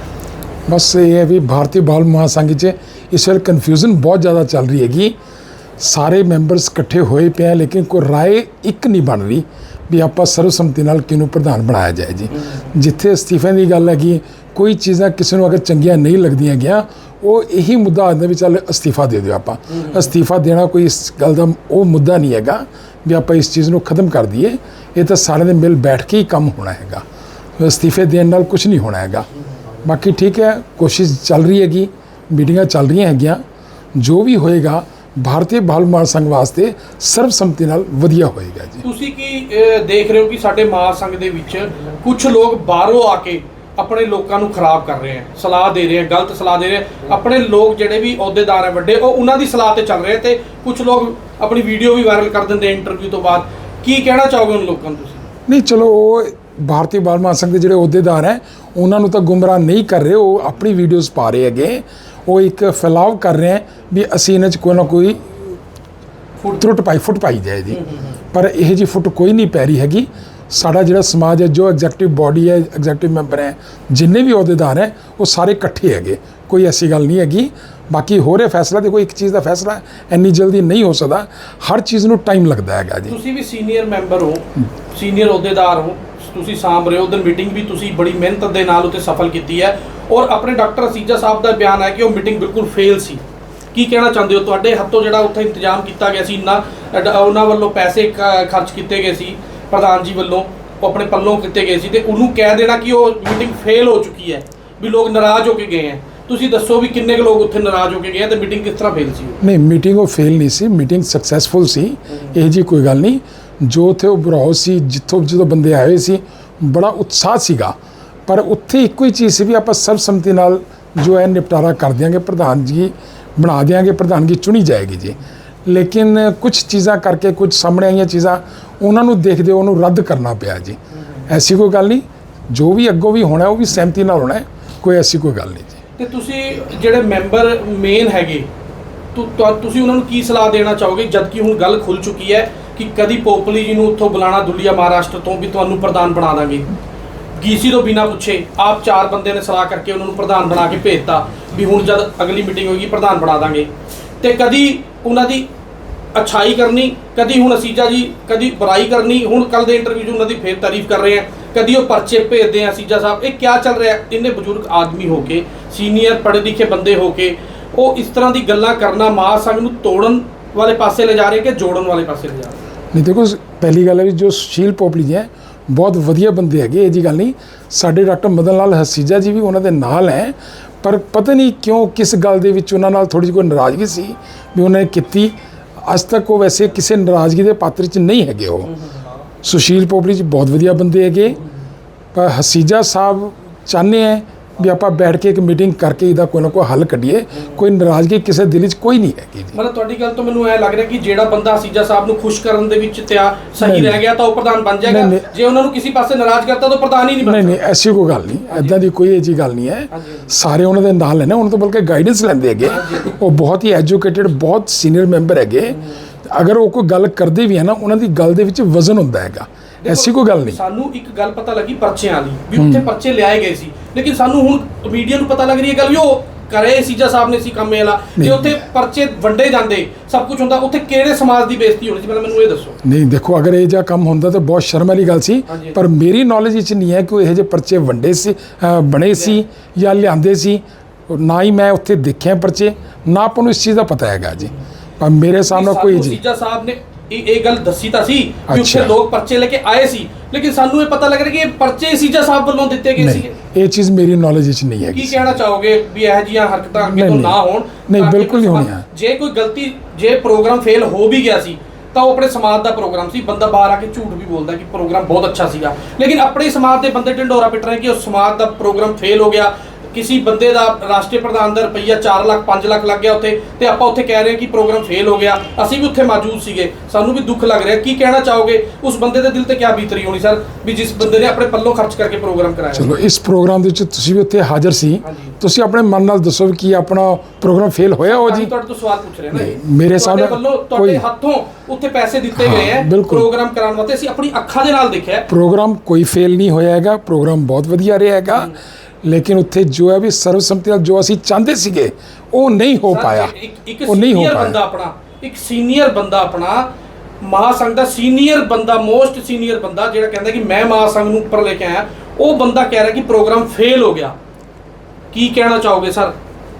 ਬਸ ਇਹ ਹੈ ਵੀ ਭਾਰਤੀ ਬਾਲ ਮਹਾਸੰਘ 'ਚ ਇਸ ਵੇਲੇ ਕਨਫਿਊਜ਼ਨ ਬਹੁਤ ਜ਼ਿਆਦਾ ਚੱਲ ਰਹੀ ਹੈਗੀ। ਸਾਰੇ ਮੈਂਬਰਸ ਇਕੱਠੇ ਹੋਏ ਪਏ ਆ, ਲੇਕਿਨ ਕੋਈ ਰਾਏ ਇੱਕ ਨਹੀਂ ਬਣ ਰਹੀ ਵੀ ਆਪਾਂ ਸਰਵਸੰਮਤੀ ਨਾਲ ਕਿਹਨੂੰ ਪ੍ਰਧਾਨ ਬਣਾਇਆ ਜਾਏ ਜੀ। ਜਿੱਥੇ ਅਸਤੀਫਿਆਂ ਦੀ ਗੱਲ ਹੈਗੀ, ਕੋਈ ਚੀਜ਼ਾਂ ਕਿਸੇ ਨੂੰ ਅਗਰ ਚੰਗੀਆਂ ਨਹੀਂ ਲੱਗਦੀਆਂ ਗਿਆ ਉਹ ਇਹੀ ਮੁੱਦਾ ਆਉਂਦਾ ਵੀ ਚੱਲ ਅਸਤੀਫਾ ਦੇ ਦਿਓ ਆਪਾਂ। ਅਸਤੀਫਾ ਦੇਣਾ ਕੋਈ ਇਸ ਗੱਲ ਦਾ ਉਹ ਮੁੱਦਾ ਨਹੀਂ ਹੈਗਾ ਵੀ ਆਪਾਂ ਇਸ ਚੀਜ਼ ਨੂੰ ਖਤਮ ਕਰ ਦਈਏ। ਇਹ ਤਾਂ ਸਾਰਿਆਂ ਦੇ ਮਿਲ ਬੈਠ ਕੇ ਹੀ ਕੰਮ ਹੋਣਾ ਹੈਗਾ। ਅਸਤੀਫੇ ਦੇਣ ਨਾਲ ਕੁਝ ਨਹੀਂ ਹੋਣਾ ਹੈਗਾ। ਬਾਕੀ ਠੀਕ ਹੈ, ਕੋਸ਼ਿਸ਼ ਚੱਲ ਰਹੀ ਹੈਗੀ, ਮੀਟਿੰਗਾਂ ਚੱਲ ਰਹੀਆਂ ਹੈਗੀਆਂ। ਜੋ ਵੀ ਹੋਏਗਾ, ਭਾਰਤੀ ਬਾਲ ਮਾਰ ਸੰਘ ਵਾਸਤੇ ਸਰਬਸੰਮਤੀ ਨਾਲ ਵਧੀਆ ਹੋਏਗਾ ਜੀ। ਤੁਸੀਂ ਕੀ ਦੇਖ ਰਹੇ ਹੋ ਕਿ ਸਾਡੇ ਮਹਾਸੰਘ ਦੇ ਵਿੱਚ ਕੁਝ ਲੋਕ ਬਾਹਰੋਂ ਆ ਕੇ ਆਪਣੇ ਲੋਕਾਂ ਨੂੰ ਖਰਾਬ ਕਰ ਰਹੇ ਆ ਸਲਾਹ ਦੇ ਰਹੇ ਆ ਗਲਤ ਸਲਾਹ ਦੇ ਰਹੇ ਆ। ਆਪਣੇ ਲੋਕ ਜਿਹੜੇ ਵੀ ਅਹੁਦੇਦਾਰ ਹੈ ਵੱਡੇ ਉਹ ਉਹਨਾਂ ਦੀ ਸਲਾਹ ਤੇ ਚੱਲ ਰਹੇ ਆ ਤੇ ਕੁਝ ਲੋਕ ਆਪਣੀ ਵੀਡੀਓ ਵੀ ਵਾਇਰਲ ਕਰ ਦਿੰਦੇ ਇੰਟਰਵਿਊ ਤੋਂ ਬਾਅਦ। ਕੀ ਕਹਿਣਾ ਚਾਹੋਗੇ ਉਹਨਾਂ ਲੋਕਾਂ ਨੂੰ ਤੁਸੀਂ? ਨਹੀਂ ਚਲੋ ਉਹ ਭਾਰਤੀ ਬਾਲ ਮਹਾਸੰਘ ਦੇ ਜਿਹੜੇ ਅਹੁਦੇਦਾਰ ਹੈ ਉਹਨਾਂ ਨੂੰ ਤਾਂ ਗੁੰਮਰਾਹ ਨਹੀਂ ਕਰ ਰਹੇ ਉਹ ਆਪਣੀ ਵੀਡੀਓਜ਼ ਪਾ ਰਹੇ ਹੈਗੇ। ਉਹ ਇੱਕ ਫੈਲਾਵ ਕਰ ਰਹੇ ਹੈ ਵੀ ਅਸੀਂ ਇਹਨਾਂ 'ਚ ਕੋਈ ਨਾ ਕੋਈ ਤਰੁੱਟ ਪਾਈ ਫੁੱਟ ਪਾਈ ਜਾਏ ਜੀ। ਪਰ ਇਹ ਜੀ ਫੁੱਟ ਕੋਈ ਨਹੀਂ ਪੈ ਰਹੀ ਹੈਗੀ। ਸਾਡਾ ਜਿਹੜਾ ਸਮਾਜ ਹੈ, ਜੋ ਐਗਜ਼ੈਕਟਿਵ ਬਾਡੀ ਹੈ ਐਗਜ਼ੈਕਟਿਵ ਮੈਂਬਰ ਹੈ, ਜਿੰਨੇ ਵੀ ਅਹੁਦੇਦਾਰ ਹੈ, ਉਹ ਸਾਰੇ ਇਕੱਠੇ ਹੈਗੇ। ਕੋਈ ਐਸੀ ਗੱਲ ਨਹੀਂ ਹੈਗੀ। ਬਾਕੀ ਹੋ ਰਿਹਾ ਫੈਸਲਾ ਦੇਖੋ ਇੱਕ ਚੀਜ਼ ਦਾ ਫੈਸਲਾ ਇੰਨੀ ਜਲਦੀ ਨਹੀਂ ਹੋ ਸਕਦਾ। ਹਰ ਚੀਜ਼ ਨੂੰ ਟਾਈਮ ਲੱਗਦਾ ਹੈਗਾ ਜੀ। ਤੁਸੀਂ ਵੀ ਸੀਨੀਅਰ ਮੈਂਬਰ ਹੋ ਸੀਨੀਅਰ ਅਹੁਦੇਦਾਰ ਹੋ, ਤੁਸੀਂ ਸਾਂਭ ਰਹੇ ਹੋ। ਉਦੋਂ ਮੀਟਿੰਗ ਵੀ ਤੁਸੀਂ ਬੜੀ ਮਿਹਨਤ ਦੇ ਨਾਲ ਉੱਤੇ ਸਫਲ ਕੀਤੀ ਹੈ। ਔਰ ਆਪਣੇ ਡਾਕਟਰ ਅਸੀਜਾ ਸਾਹਿਬ ਦਾ ਬਿਆਨ ਹੈ ਕਿ ਉਹ ਮੀਟਿੰਗ ਬਿਲਕੁਲ ਫੇਲ ਸੀ। ਕੀ ਕਹਿਣਾ ਚਾਹੁੰਦੇ ਹੋ? ਤੁਹਾਡੇ ਹੱਥੋਂ ਜਿਹੜਾ ਉੱਥੇ ਇੰਤਜ਼ਾਮ ਕੀਤਾ ਗਿਆ ਸੀ, ਇੰਨਾ ਅਡ- ਉਹਨਾਂ ਵੱਲੋਂ ਪੈਸੇ ਖਰਚ ਕੀਤੇ ਗਏ ਸੀ। ਪ੍ਰਧਾਨ ਜੀ ਵੱਲੋਂ ਉਹ ਆਪਣੇ ਪੱਲੋਂ ਕੀਤੇ ਗਏ ਸੀ ਤੇ ਉਹਨੂੰ ਕਹਿ ਦੇਣਾ ਕਿ ਉਹ ਮੀਟਿੰਗ ਫੇਲ ਹੋ ਚੁੱਕੀ ਹੈ ਵੀ ਲੋਕ ਨਾਰਾਜ਼ ਹੋ ਕੇ ਗਏ ਹੈ। ਤੁਸੀਂ ਦੱਸੋ ਵੀ ਕਿੰਨੇ ਕੁ ਲੋਕ ਉੱਥੇ ਨਾਰਾਜ਼ ਹੋ ਕੇ ਗਏ ਆ ਤੇ ਮੀਟਿੰਗ ਕਿਸ ਤਰ੍ਹਾਂ ਫੇਲ ਸੀ ਉਹ? ਨਹੀਂ ਮੀਟਿੰਗ ਉਹ ਫੇਲ ਨਹੀਂ ਸੀ ਮੀਟਿੰਗ ਸਕਸੈਸਫੁਲ ਸੀ। ਇਹ ਜੀ ਕੋਈ ਗੱਲ ਨਹੀਂ ਜੋ ਉੱਥੇ ਉਭਰਾਓ ਸੀ ਜਿੱਥੋਂ ਜਦੋਂ ਬੰਦੇ ਆਏ ਸੀ ਬੜਾ ਉਤਸ਼ਾਹ ਸੀਗਾ। ਪਰ ਉੱਥੇ ਇੱਕੋ ਹੀ ਚੀਜ਼ ਸੀ ਵੀ ਆਪਾਂ ਸਰਬਸੰਮਤੀ ਨਾਲ ਜੋ ਹੈ ਨਿਪਟਾਰਾ ਕਰ ਦਿਆਂਗੇ ਪ੍ਰਧਾਨ ਜੀ ਬਣਾ ਦਿਆਂਗੇ ਪ੍ਰਧਾਨਗੀ ਚੁਣੀ ਜਾਏਗੀ ਜੀ। ਲੇਕਿਨ ਕੁਝ ਚੀਜ਼ਾਂ ਕਰਕੇ ਕੁਝ ਸਾਹਮਣੇ ਆਈਆਂ ਚੀਜ਼ਾਂ ਉਹਨਾਂ ਨੂੰ ਦੇਖਦੇ ਉਹਨੂੰ ਰੱਦ ਕਰਨਾ ਪਿਆ ਜੀ। ਐਸੀ ਕੋਈ ਗੱਲ ਨਹੀਂ, ਜੋ ਵੀ ਅੱਗੋਂ ਵੀ ਹੋਣਾ, ਉਹ ਵੀ ਸਹਿਮਤੀ ਨਾਲ ਹੋਣਾ ਹੈ, ਕੋਈ ਐਸੀ ਕੋਈ ਗੱਲ ਨਹੀਂ ਜੀ। ਤੇ ਤੁਸੀਂ ਜਿਹੜੇ ਮੈਂਬਰ ਮੇਨ ਹੈਗੇ ਤੁਸੀਂ ਉਹਨਾਂ ਨੂੰ ਕੀ ਸਲਾਹ ਦੇਣਾ ਚਾਹੋਗੇ ਜਦਕਿ ਹੁਣ ਗੱਲ ਖੁੱਲ ਚੁੱਕੀ ਹੈ ਕਿ ਕਦੀ ਪੋਪਲੀ ਜੀ ਨੂੰ ਉੱਥੋਂ ਬੁਲਾਣਾ ਦੁੱਲੀਆ ਮਹਾਰਾਸ਼ਟਰ ਤੋਂ ਵੀ ਤੁਹਾਨੂੰ ਪ੍ਰਧਾਨ ਬਣਾ ਦਾਂਗੇ। ਗੀਸੀ ਤੋਂ ਬਿਨਾ ਪੁੱਛੇ, ਆਪ ਚਾਰ ਬੰਦੇ ਨੇ ਸਲਾਹ ਕਰਕੇ ਉਹਨਾਂ ਨੂੰ ਪ੍ਰਧਾਨ ਬਣਾ ਕੇ ਭੇਜਤਾ ਵੀ ਹੁਣ ਜਦ ਅਗਲੀ ਮੀਟਿੰਗ ਹੋਏਗੀ, ਪ੍ਰਧਾਨ ਬਣਾ ਦਾਂਗੇ। ਤੇ ਕਦੀ ਉਹਨਾਂ ਦੀ ਅਛਾਈ ਕਰਨੀ, ਕਦੀ ਹੁਣ ਅਸੀਜਾ ਜੀ, ਕਦੀ ਬੁਰਾਈ ਕਰਨੀ, ਹੁਣ ਕੱਲ ਦੇ ਇੰਟਰਵਿਊ 'ਚ ਉਹਨਾਂ ਦੀ ਫੇਰ ਤਾਰੀਫ ਕਰ ਰਹੇ ਆ ਕਦੀ ਉਹ ਪਰਚੇ ਭੇਜਦੇ ਆ ਅਸੀਜਾ ਸਾਹਿਬ, ਇਹ ਕਿਆ ਚੱਲ ਰਿਹਾ? ਇੰਨੇ ਬਜ਼ੁਰਗ ਆਦਮੀ ਹੋ ਕੇ ਸੀਨੀਅਰ ਪੜ੍ਹੇ ਲਿਖੇ ਬੰਦੇ ਹੋ ਕੇ, ਉਹ ਇਸ ਤਰ੍ਹਾਂ ਦੀ ਗੱਲਾਂ ਕਰਨਾ ਮਹਾਸੰਘ ਨੂੰ ਤੋੜਨ ਵਾਲੇ ਪਾਸੇ ਲੈ ਜਾ ਰਹੇ ਕਿ ਜੋੜਨ ਵਾਲੇ ਪਾਸੇ ਲੈ ਜਾ ਰਹੇ? ਨਹੀਂ, ਦੇਖੋ, ਪਹਿਲੀ ਗੱਲ ਹੈ ਵੀ ਜੋ ਸੁਸ਼ੀਲ ਪੋਪਲੀ ਹੈ, ਬਹੁਤ ਵਧੀਆ ਬੰਦੇ ਹੈਗੇ, ਇਹ ਜੀ ਗੱਲ ਨਹੀਂ। ਸਾਡੇ ਡਾਕਟਰ ਮਦਨ ਲਾਲ ਹਸੀਜਾ ਜੀ ਵੀ ਉਹਨਾਂ ਦੇ ਨਾਲ ਹੈ, ਪਰ ਪਤਾ ਨਹੀਂ ਕਿਉਂ, ਕਿਸ ਗੱਲ ਦੇ ਵਿੱਚ ਉਹਨਾਂ ਨਾਲ ਥੋੜੀ ਜਿਹੀ ਕੋਈ ਨਾਰਾਜ਼ਗੀ ਸੀ, ਵੀ ਉਹਨਾਂ ਨੇ ਕੀਤੀ। ਅੱਜ ਤੱਕ ਉਹ ਵੈਸੇ ਕਿਸੇ ਨਾਰਾਜ਼ਗੀ ਦੇ ਪਾਤਰ 'ਚ ਨਹੀਂ ਹੈਗੇ ਉਹ। ਸੁਸ਼ੀਲ ਪੋਪਲੀ ਜੀ ਬਹੁਤ ਵਧੀਆ ਬੰਦੇ ਹੈਗੇ। ਪਰ ਹਸੀਜਾ ਸਾਹਿਬ ਚਾਹੁੰਦੇ ਹੈ ਵੀ ਆਪਾਂ ਬੈਠ ਕੇ ਇੱਕ ਮੀਟਿੰਗ ਕਰਕੇ ਇਹਦਾ ਕੋਈ ਨਾ ਕੋਈ ਹੱਲ ਕੱਢੀਏ ਕੋਈ ਨਾਰਾਜ਼ਗੀ ਕਿਸੇ ਦਿਲ 'ਚ ਕੋਈ ਨਹੀਂ ਹੈਗੀ ਜੀ। ਮਤਲਬ ਤੁਹਾਡੀ ਗੱਲ ਤੋਂ ਮੈਨੂੰ ਐ ਲੱਗ ਰਿਹਾ ਕਿ ਜਿਹੜਾ ਬੰਦਾ ਅਸੀਜਾ ਸਾਹਿਬ ਨੂੰ ਖੁਸ਼ ਕਰਨ ਦੇ ਵਿੱਚ ਤਿਆ ਸਹੀ ਰਹਿ ਗਿਆ ਤਾਂ ਉਹ ਪ੍ਰਧਾਨ ਬਣ ਜਾਏਗਾ। ਜੇ ਉਹਨਾਂ ਨੂੰ ਕਿਸੇ ਪਾਸੇ ਨਾਰਾਜ਼ ਕਰਤਾ ਤਾਂ ਪ੍ਰਧਾਨ ਹੀ ਨਹੀਂ ਬਣ ਨਹੀਂ ਨਹੀਂ ਐਸੀ ਕੋਈ ਗੱਲ ਨਹੀਂ। ਐਦਾਂ ਦੀ ਕੋਈ ਇਹ ਜੀ ਗੱਲ ਨਹੀਂ ਹੈ। ਸਾਰੇ ਉਹਨਾਂ ਦੇ ਨਾਲ ਨੇ ਉਹਨਾਂ ਤੋਂ ਬਲਕਿ ਗਾਈਡੈਂਸ ਲੈਂਦੇ ਹੈਗੇ। ਉਹ ਬਹੁਤ ਹੀ ਐਜੂਕੇਟਿਡ ਬਹੁਤ ਸੀਨੀਅਰ ਮੈਂਬਰ ਹੈਗੇ। ਅਗਰ ਉਹ ਕੋਈ ਗੱਲ ਕਰਦੇ ਵੀ ਹੈ ਨਾ ਉਹਨਾਂ ਦੀ ਗੱਲ ਦੇ ਵਿੱਚ ਵਜ਼ਨ ਹੁੰਦਾ ਹੈਗਾ। ਐਸੀ ਕੋਈ ਗੱਲ ਨਹੀਂ। ਸਾਨੂੰ ਇੱਕ ਗੱਲ ਪਤਾ ਲੱਗੀ ਪਰਚਿਆਂ ਵਾਲੀ ਵੀ ਉੱਥੇ ਪਰਚੇ ਲਿਆਏ ਗਏ ਸੀ। ਲੇਕਿਨ ਸਾਨੂੰ ਹੁਣ ਮੀਡੀਆ ਨੂੰ ਪਤਾ ਲੱਗ ਰਹੀ ਹੈ ਗੱਲ ਵੀ ਉਹ ਕਰੇ ਸੀਜਾ ਸਾਹਿਬ ਨੇ ਸੀ ਕੰਮ ਵਾਲਾ। ਜੇ। ਉੱਥੇ ਪਰਚੇ ਵੰਡੇ ਜਾਂਦੇ ਸਭ ਕੁਝ ਹੁੰਦਾ ਉੱਥੇ ਕਿਹੜੇ ਸਮਾਜ ਦੀ ਬੇਇੱਜ਼ਤੀ ਹੋਣੀ ਸੀ? ਪਹਿਲਾਂ ਮੈਨੂੰ ਇਹ ਦੱਸੋ। ਨਹੀਂ ਦੇਖੋ ਅਗਰ ਇਹ ਜਿਹਾ ਕੰਮ ਹੁੰਦਾ ਤਾਂ ਬਹੁਤ ਸ਼ਰਮ ਵਾਲੀ ਗੱਲ ਸੀ। ਪਰ ਮੇਰੀ ਨੌਲੇਜ ਵਿੱਚ ਨਹੀਂ ਹੈ ਕਿ ਉਹ ਇਹੋ ਜਿਹੇ ਪਰਚੇ ਵੰਡੇ ਸੀ ਬਣੇ ਸੀ ਜਾਂ ਲਿਆਂਦੇ ਸੀ। ਨਾ ਹੀ ਮੈਂ ਉੱਥੇ ਦੇਖਿਆ ਪਰਚੇ ਨਾ ਆਪਾਂ ਨੂੰ ਇਸ ਚੀਜ਼ ਦਾ ਪਤਾ ਹੈਗਾ ਜੀ। ਪਰ ਮੇਰੇ ਸਾਹਮਣੇ ਕੋਈ ਜੀ ਸੀਜਾ ਸਾਹਿਬ ਨੇ ਇਹ ਇਹ ਗੱਲ ਦੱਸੀ ਤਾਂ ਸੀ ਕਿ ਉੱਥੇ। ਲੋਕ ਪਰਚੇ ਲੈ ਕੇ ਆਏ ਸੀ। ਲੇਕਿਨ ਸਾਨੂੰ ਇਹ ਪਤਾ ਲੱਗ ਰਿਹਾ ਕਿ ਇਹ ਪਰਚੇ ਸੀਜਾ ਸਾਹਿਬ ਵੱਲੋਂ ਦਿੱਤੇ ਗਏ ਸੀਗੇ। ਇਹ ਚੀਜ਼ ਮੇਰੀ ਨੌਲੇਜ ਵਿੱਚ ਨਹੀਂ ਹੈਗੀ ਕੀ ਕਹਿਣਾ ਚਾਹੋਗੇ ਵੀ ਇਹੋ ਜਿਹੀਆਂ ਹਰਕਤਾਂ ਅੱਗੇ ਤੋਂ। ਨਾ ਹੋਣ ਨਹੀਂ, ਬਿਲਕੁਲ ਨਹੀਂ ਹੋਣੀਆਂ। ਜੇ ਕੋਈ ਗਲਤੀ ਜੇ ਪ੍ਰੋਗਰਾਮ ਫੇਲ ਹੋ ਵੀ ਗਿਆ ਸੀ ਤਾਂ ਉਹ ਆਪਣੇ ਸਮਾਜ ਦਾ ਪ੍ਰੋਗਰਾਮ ਸੀ ਬੰਦਾ ਬਾਹਰ ਆ ਕੇ ਝੂਠ ਵੀ ਬੋਲਦਾ ਕਿ ਪ੍ਰੋਗਰਾਮ ਬਹੁਤ ਅੱਛਾ ਸੀਗਾ ਲੇਕਿਨ ਆਪਣੇ ਸਮਾਜ ਦੇ ਬੰਦੇ ਢਿੰਡੋਰਾ ਪਿੱਟ ਰਹੇ ਕਿ ਉਸ ਸਮਾਜ ਦਾ ਪ੍ਰੋਗਰਾਮ ਫੇਲ ਹੋ ਗਿਆ ਕਿਸੇ ਬੰਦੇ ਦਾ ਰਾਸ਼ਟਰੀ ਪ੍ਰਧਾਨ ਦਾ ਰੁਪਈਆ 4 ਲੱਖ 5 ਲੱਖ ਲੱਗ ਗਿਆ ਉੱਥੇ ਤੇ ਆਪਾਂ ਉੱਥੇ ਕਹਿ ਰਹੇ ਕਿ ਪ੍ਰੋਗਰਾਮ ਫੇਲ ਹੋ ਗਿਆ। ਅਸੀਂ ਵੀ ਉੱਥੇ ਮੌਜੂਦ ਸੀਗੇ। ਸਾਨੂੰ ਵੀ ਦੁੱਖ ਲੱਗ ਰਿਹਾ। ਕੀ ਕਹਿਣਾ ਚਾਹੋਗੇ? ਉਸ ਬੰਦੇ ਦੇ ਦਿਲ ਤੇ ਕੀ ਬੀਤਰੀ ਹੋਣੀ ਸਰ? ਵੀ ਜਿਸ ਬੰਦੇ ਨੇ ਆਪਣੇ ਪੱਲੋਂ ਖਰਚ ਕਰਕੇ ਪ੍ਰੋਗਰਾਮ ਕਰਾਇਆ। ਚਲੋ ਇਸ ਪ੍ਰੋਗਰਾਮ ਦੇ ਵਿੱਚ ਤੁਸੀਂ ਵੀ ਉੱਥੇ ਹਾਜ਼ਰ ਸੀ। ਤੁਸੀਂ ਆਪਣੇ ਮਨ ਨਾਲ ਦੱਸੋ ਵੀ ਕੀ ਆਪਣਾ ਪ੍ਰੋਗਰਾਮ ਫੇਲ ਹੋਇਆ ਹੋ ਜੀ? ਤੁਹਾਡੇ ਤੋਂ ਸਵਾਲ ਪੁੱਛ ਰਹੇ ਨਾ। ਮੇਰੇ ਸਾਹਮਣੇ ਵੱਲੋਂ ਤੁਹਾਡੇ ਹੱਥੋਂ ਉੱਥੇ ਪੈਸੇ ਦਿੱਤੇ ਗਏ ਹੈ ਬਿਲਕੁਲ। ਪ੍ਰੋਗਰਾਮ ਕਰਾਉਣ ਵਾਸਤੇ। ਅਸੀਂ ਆਪਣੀ ਅੱਖਾਂ ਦੇ ਨਾਲ ਦੇਖਿਆ। ਪ੍ਰੋਗਰਾਮ ਕੋਈ ਫੇਲ ਨਹੀਂ ਹੋਇਆ ਹੈਗਾ। ਪ੍ਰੋਗਰਾਮ ਬਹੁਤ ਵਧੀਆ ਰਿਹਾ ਹੈਗਾ। ਲੇਕਿਨ ਉੱਥੇ ਜੋ ਹੈ ਵੀ ਸਰਵਸੰਮਤੀ ਨਾਲ ਜੋ ਅਸੀਂ ਚਾਹੁੰਦੇ ਸੀਗੇ ਉਹ ਨਹੀਂ ਹੋ ਪਾਇਆ। ਉਹ ਨਹੀਂ ਹੋ ਸੀਨੀਅਰ ਬੰਦਾ ਪਾਇਆ ਆਪਣਾ ਇੱਕ ਸੀਨੀਅਰ ਬੰਦਾ ਆਪਣਾ ਮਹਾਸੰਘ ਦਾ ਸੀਨੀਅਰ ਬੰਦਾ ਮੋਸਟ ਸੀਨੀਅਰ ਬੰਦਾ ਜਿਹੜਾ ਕਹਿੰਦਾ ਕਿ ਮੈਂ ਮਹਾਸੰਘ ਨੂੰ ਉੱਪਰ ਲੈ ਕੇ ਆਇਆ ਉਹ ਬੰਦਾ ਕਹਿ ਰਿਹਾ ਕਿ ਪ੍ਰੋਗਰਾਮ ਫੇਲ ਹੋ ਗਿਆ। ਕੀ ਕਹਿਣਾ ਚਾਹੋਗੇ ਸਰ?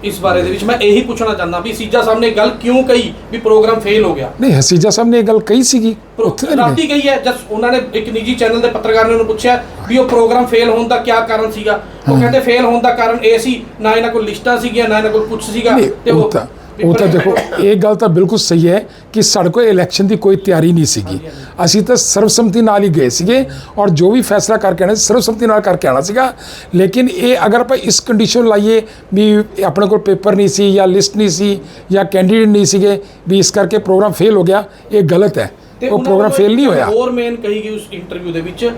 ਇਸ ਬਾਰੇ ਦੇ ਵਿੱਚ ਮੈਂ ਇਹੀ ਪੁੱਛਣਾ ਚਾਹੁੰਦਾ ਵੀ ਸੀਜਾ ਸਾਹਿਬ ਨੇ ਗੱਲ ਕਿਉਂ ਕਹੀ ਵੀ ਪ੍ਰੋਗਰਾਮ ਫੇਲ ਹੋ ਗਿਆ? ਨਹੀਂ ਹਸੀਜਾ ਸਾਹਿਬ ਨੇ ਇਹ ਗੱਲ ਕਹੀ ਸੀਗੀ। ਉੱਥੇ ਤਾਂ ਨਹੀਂ ਰਾਤੀ ਗਈ ਹੈ ਜਦ ਉਹਨਾਂ ਨੇ ਇੱਕ ਨਿੱਜੀ ਚੈਨਲ ਦੇ ਪੱਤਰਕਾਰ ਨੇ ਉਹਨੂੰ ਪੁੱਛਿਆ ਵੀ ਉਹ ਪ੍ਰੋਗਰਾਮ ਫੇਲ ਹੋਣ ਦਾ ਕੀ ਕਾਰਨ ਸੀਗਾ? ਉਹ ਕਹਿੰਦੇ ਫੇਲ ਹੋਣ ਦਾ ਕਾਰਨ ਇਹ ਸੀ ਨਾ ਇਹਨਾਂ ਕੋਲ ਲਿਸਟਾਂ ਸੀਗੀਆਂ ਨਾ ਇਹਨਾਂ ਕੋਲ ਕੁਝ ਸੀਗਾ ਨਹੀਂ ਉਹ ਤਾਂ ਉਹ ਤਾਂ ਦੇਖੋ ਇਹ ਗੱਲ ਤਾਂ ਬਿਲਕੁਲ ਸਹੀ ਹੈ ਕਿ ਸਾਡੇ ਕੋਲ ਇਲੈਕਸ਼ਨ ਦੀ ਕੋਈ ਤਿਆਰੀ ਨਹੀਂ ਸੀਗੀ। ਅਸੀਂ ਤਾਂ ਸਰਬਸੰਮਤੀ ਨਾਲ ਹੀ ਗਏ ਸੀਗੇ ਔਰ ਜੋ ਵੀ ਫੈਸਲਾ ਕਰਕੇ ਆਣਾ ਸਰਬਸੰਮਤੀ ਨਾਲ ਕਰਕੇ ਆਣਾ ਸੀਗਾ। ਲੇਕਿਨ ਇਹ ਅਗਰ ਆਪਾਂ ਇਸ ਕੰਡੀਸ਼ਨ ਲਾਈਏ ਵੀ ਆਪਣੇ ਕੋਲ ਪੇਪਰ ਨਹੀਂ ਸੀ ਜਾਂ ਲਿਸਟ ਨਹੀਂ ਸੀ ਜਾਂ ਕੈਂਡੀਡੇਟ ਨਹੀਂ ਸੀਗੇ ਵੀ ਇਸ ਕਰਕੇ ਪ੍ਰੋਗਰਾਮ ਫੇਲ ਹੋ ਗਿਆ ਇਹ ਗਲਤ ਹੈ। ਉਹ ਪ੍ਰੋਗਰਾਮ ਫੇਲ ਨਹੀਂ ਹੋਇਆ। ਹੋਰ ਮੇਨ ਕਹੀ ਗਈ ਉਸ ਇੰਟਰਵਿਊ ਦੇ ਵਿੱਚ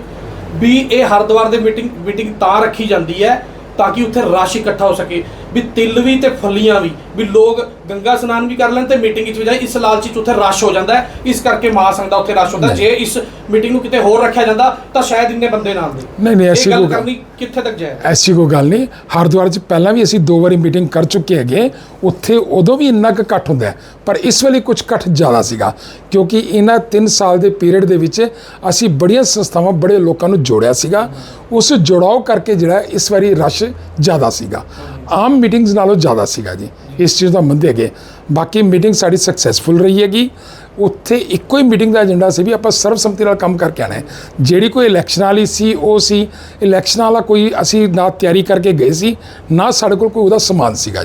ਵੀ ਇਹ ਹਰਿਦੁਆਰ ਦੇ ਮੀਟਿੰਗ ਮੀਟਿੰਗ ਤਾਂ ਰੱਖੀ ਜਾਂਦੀ ਹੈ ਤਾਂ ਕਿ ਉੱਥੇ ਰਸ਼ ਇਕੱਠਾ ਹੋ ਸਕੇ। ਵੀ ਤਿਲ ਵੀ ਤੇ ਫਲੀਆਂ ਵੀ ਵੀ ਲੋਕ ਗੰਗਾ ਇਸ਼ਨਾਨ ਵੀ ਕਰ ਲੈਣ ਤੇ ਮੀਟਿੰਗ ਵਿੱਚ ਵੀ ਜਾਏ ਇਸ ਲਾਲਚੀ ਚ ਉੱਥੇ ਰਸ਼ ਹੋ ਜਾਂਦਾ ਹੈ। ਇਸ ਕਰਕੇ ਮਹਾਸੰਘ ਦਾ ਉੱਥੇ ਰਸ਼ ਹੁੰਦਾ। ਜੇ ਇਸ ਮੀਟਿੰਗ ਨੂੰ ਕਿਤੇ ਹੋਰ ਰੱਖਿਆ ਜਾਂਦਾ ਤਾਂ ਸ਼ਾਇਦ ਇੰਨੇ ਬੰਦੇ ਨਾ ਆਉਂਦੇ। ਨਹੀਂ, ਨਹੀਂ, ਐਸੀ ਕੋਈ ਗੱਲ- ਕਰਨੀ ਕਿੱਥੇ ਤੱਕ ਜਾਏ ਐਸੀ ਕੋਈ ਗੱਲ ਨਹੀਂ। ਹਰਿਦੁਆਰ 'ਚ ਪਹਿਲਾਂ ਵੀ ਅਸੀਂ ਦੋ ਵਾਰੀ ਮੀਟਿੰਗ ਕਰ ਚੁੱਕੇ ਹੈਗੇ। ਉੱਥੇ ਉਦੋਂ ਵੀ ਇੰਨਾ ਕੁ ਇਕੱਠ ਹੁੰਦਾ ਪਰ ਇਸ ਵੇਲੇ ਕੁਝ ਇਕੱਠ ਜ਼ਿਆਦਾ ਸੀਗਾ। ਕਿਉਂਕਿ ਇਹਨਾਂ 3 ਸਾਲ ਦੇ ਪੀਰੀਅਡ ਦੇ ਵਿੱਚ ਅਸੀਂ ਬੜੀਆਂ ਸੰਸਥਾਵਾਂ ਬੜੇ ਲੋਕਾਂ ਨੂੰ ਜੋੜਿਆ ਸੀਗਾ। ਉਸ ਜੋੜਾਓ ਕਰਕੇ ਜਿਹੜਾ ਇਸ ਵਾਰੀ ਰਸ਼ ਜ਼ਿਆਦਾ ਸੀਗਾ। ਆਮ ਮੀਟਿੰਗਸ ਨਾਲੋਂ ਜ਼ਿਆਦਾ ਸੀਗਾ ਜੀ। ਇਸ ਚੀਜ਼ ਦਾ ਮੰਨਦੇ ਹੈਗੇ। ਬਾਕੀ ਮੀਟਿੰਗ ਸਾਡੀ ਸਕਸੈਸਫੁਲ ਰਹੀ ਹੈਗੀ। ਉੱਥੇ ਇੱਕੋ ਹੀ ਮੀਟਿੰਗ ਦਾ ਏਜੰਡਾ ਸੀ ਵੀ ਆਪਾਂ ਸਰਬਸੰਮਤੀ ਨਾਲ ਕੰਮ ਕਰਕੇ ਆਣਾ ਹੈ। ਜਿਹੜੀ ਕੋਈ ਇਲੈਕਸ਼ਨ ਵਾਲੀ ਸੀ, ਉਹ ਸੀ। ਇਲੈਕਸ਼ਨ ਵਾਲਾ ਕੋਈ ਅਸੀਂ ਨਾ ਤਿਆਰੀ ਕਰਕੇ ਗਏ ਸੀ, ਨਾ ਸਾਡੇ ਕੋਲ ਕੋਈ ਉਹਦਾ ਸਮਾਨ ਸੀਗਾ ਜੀ।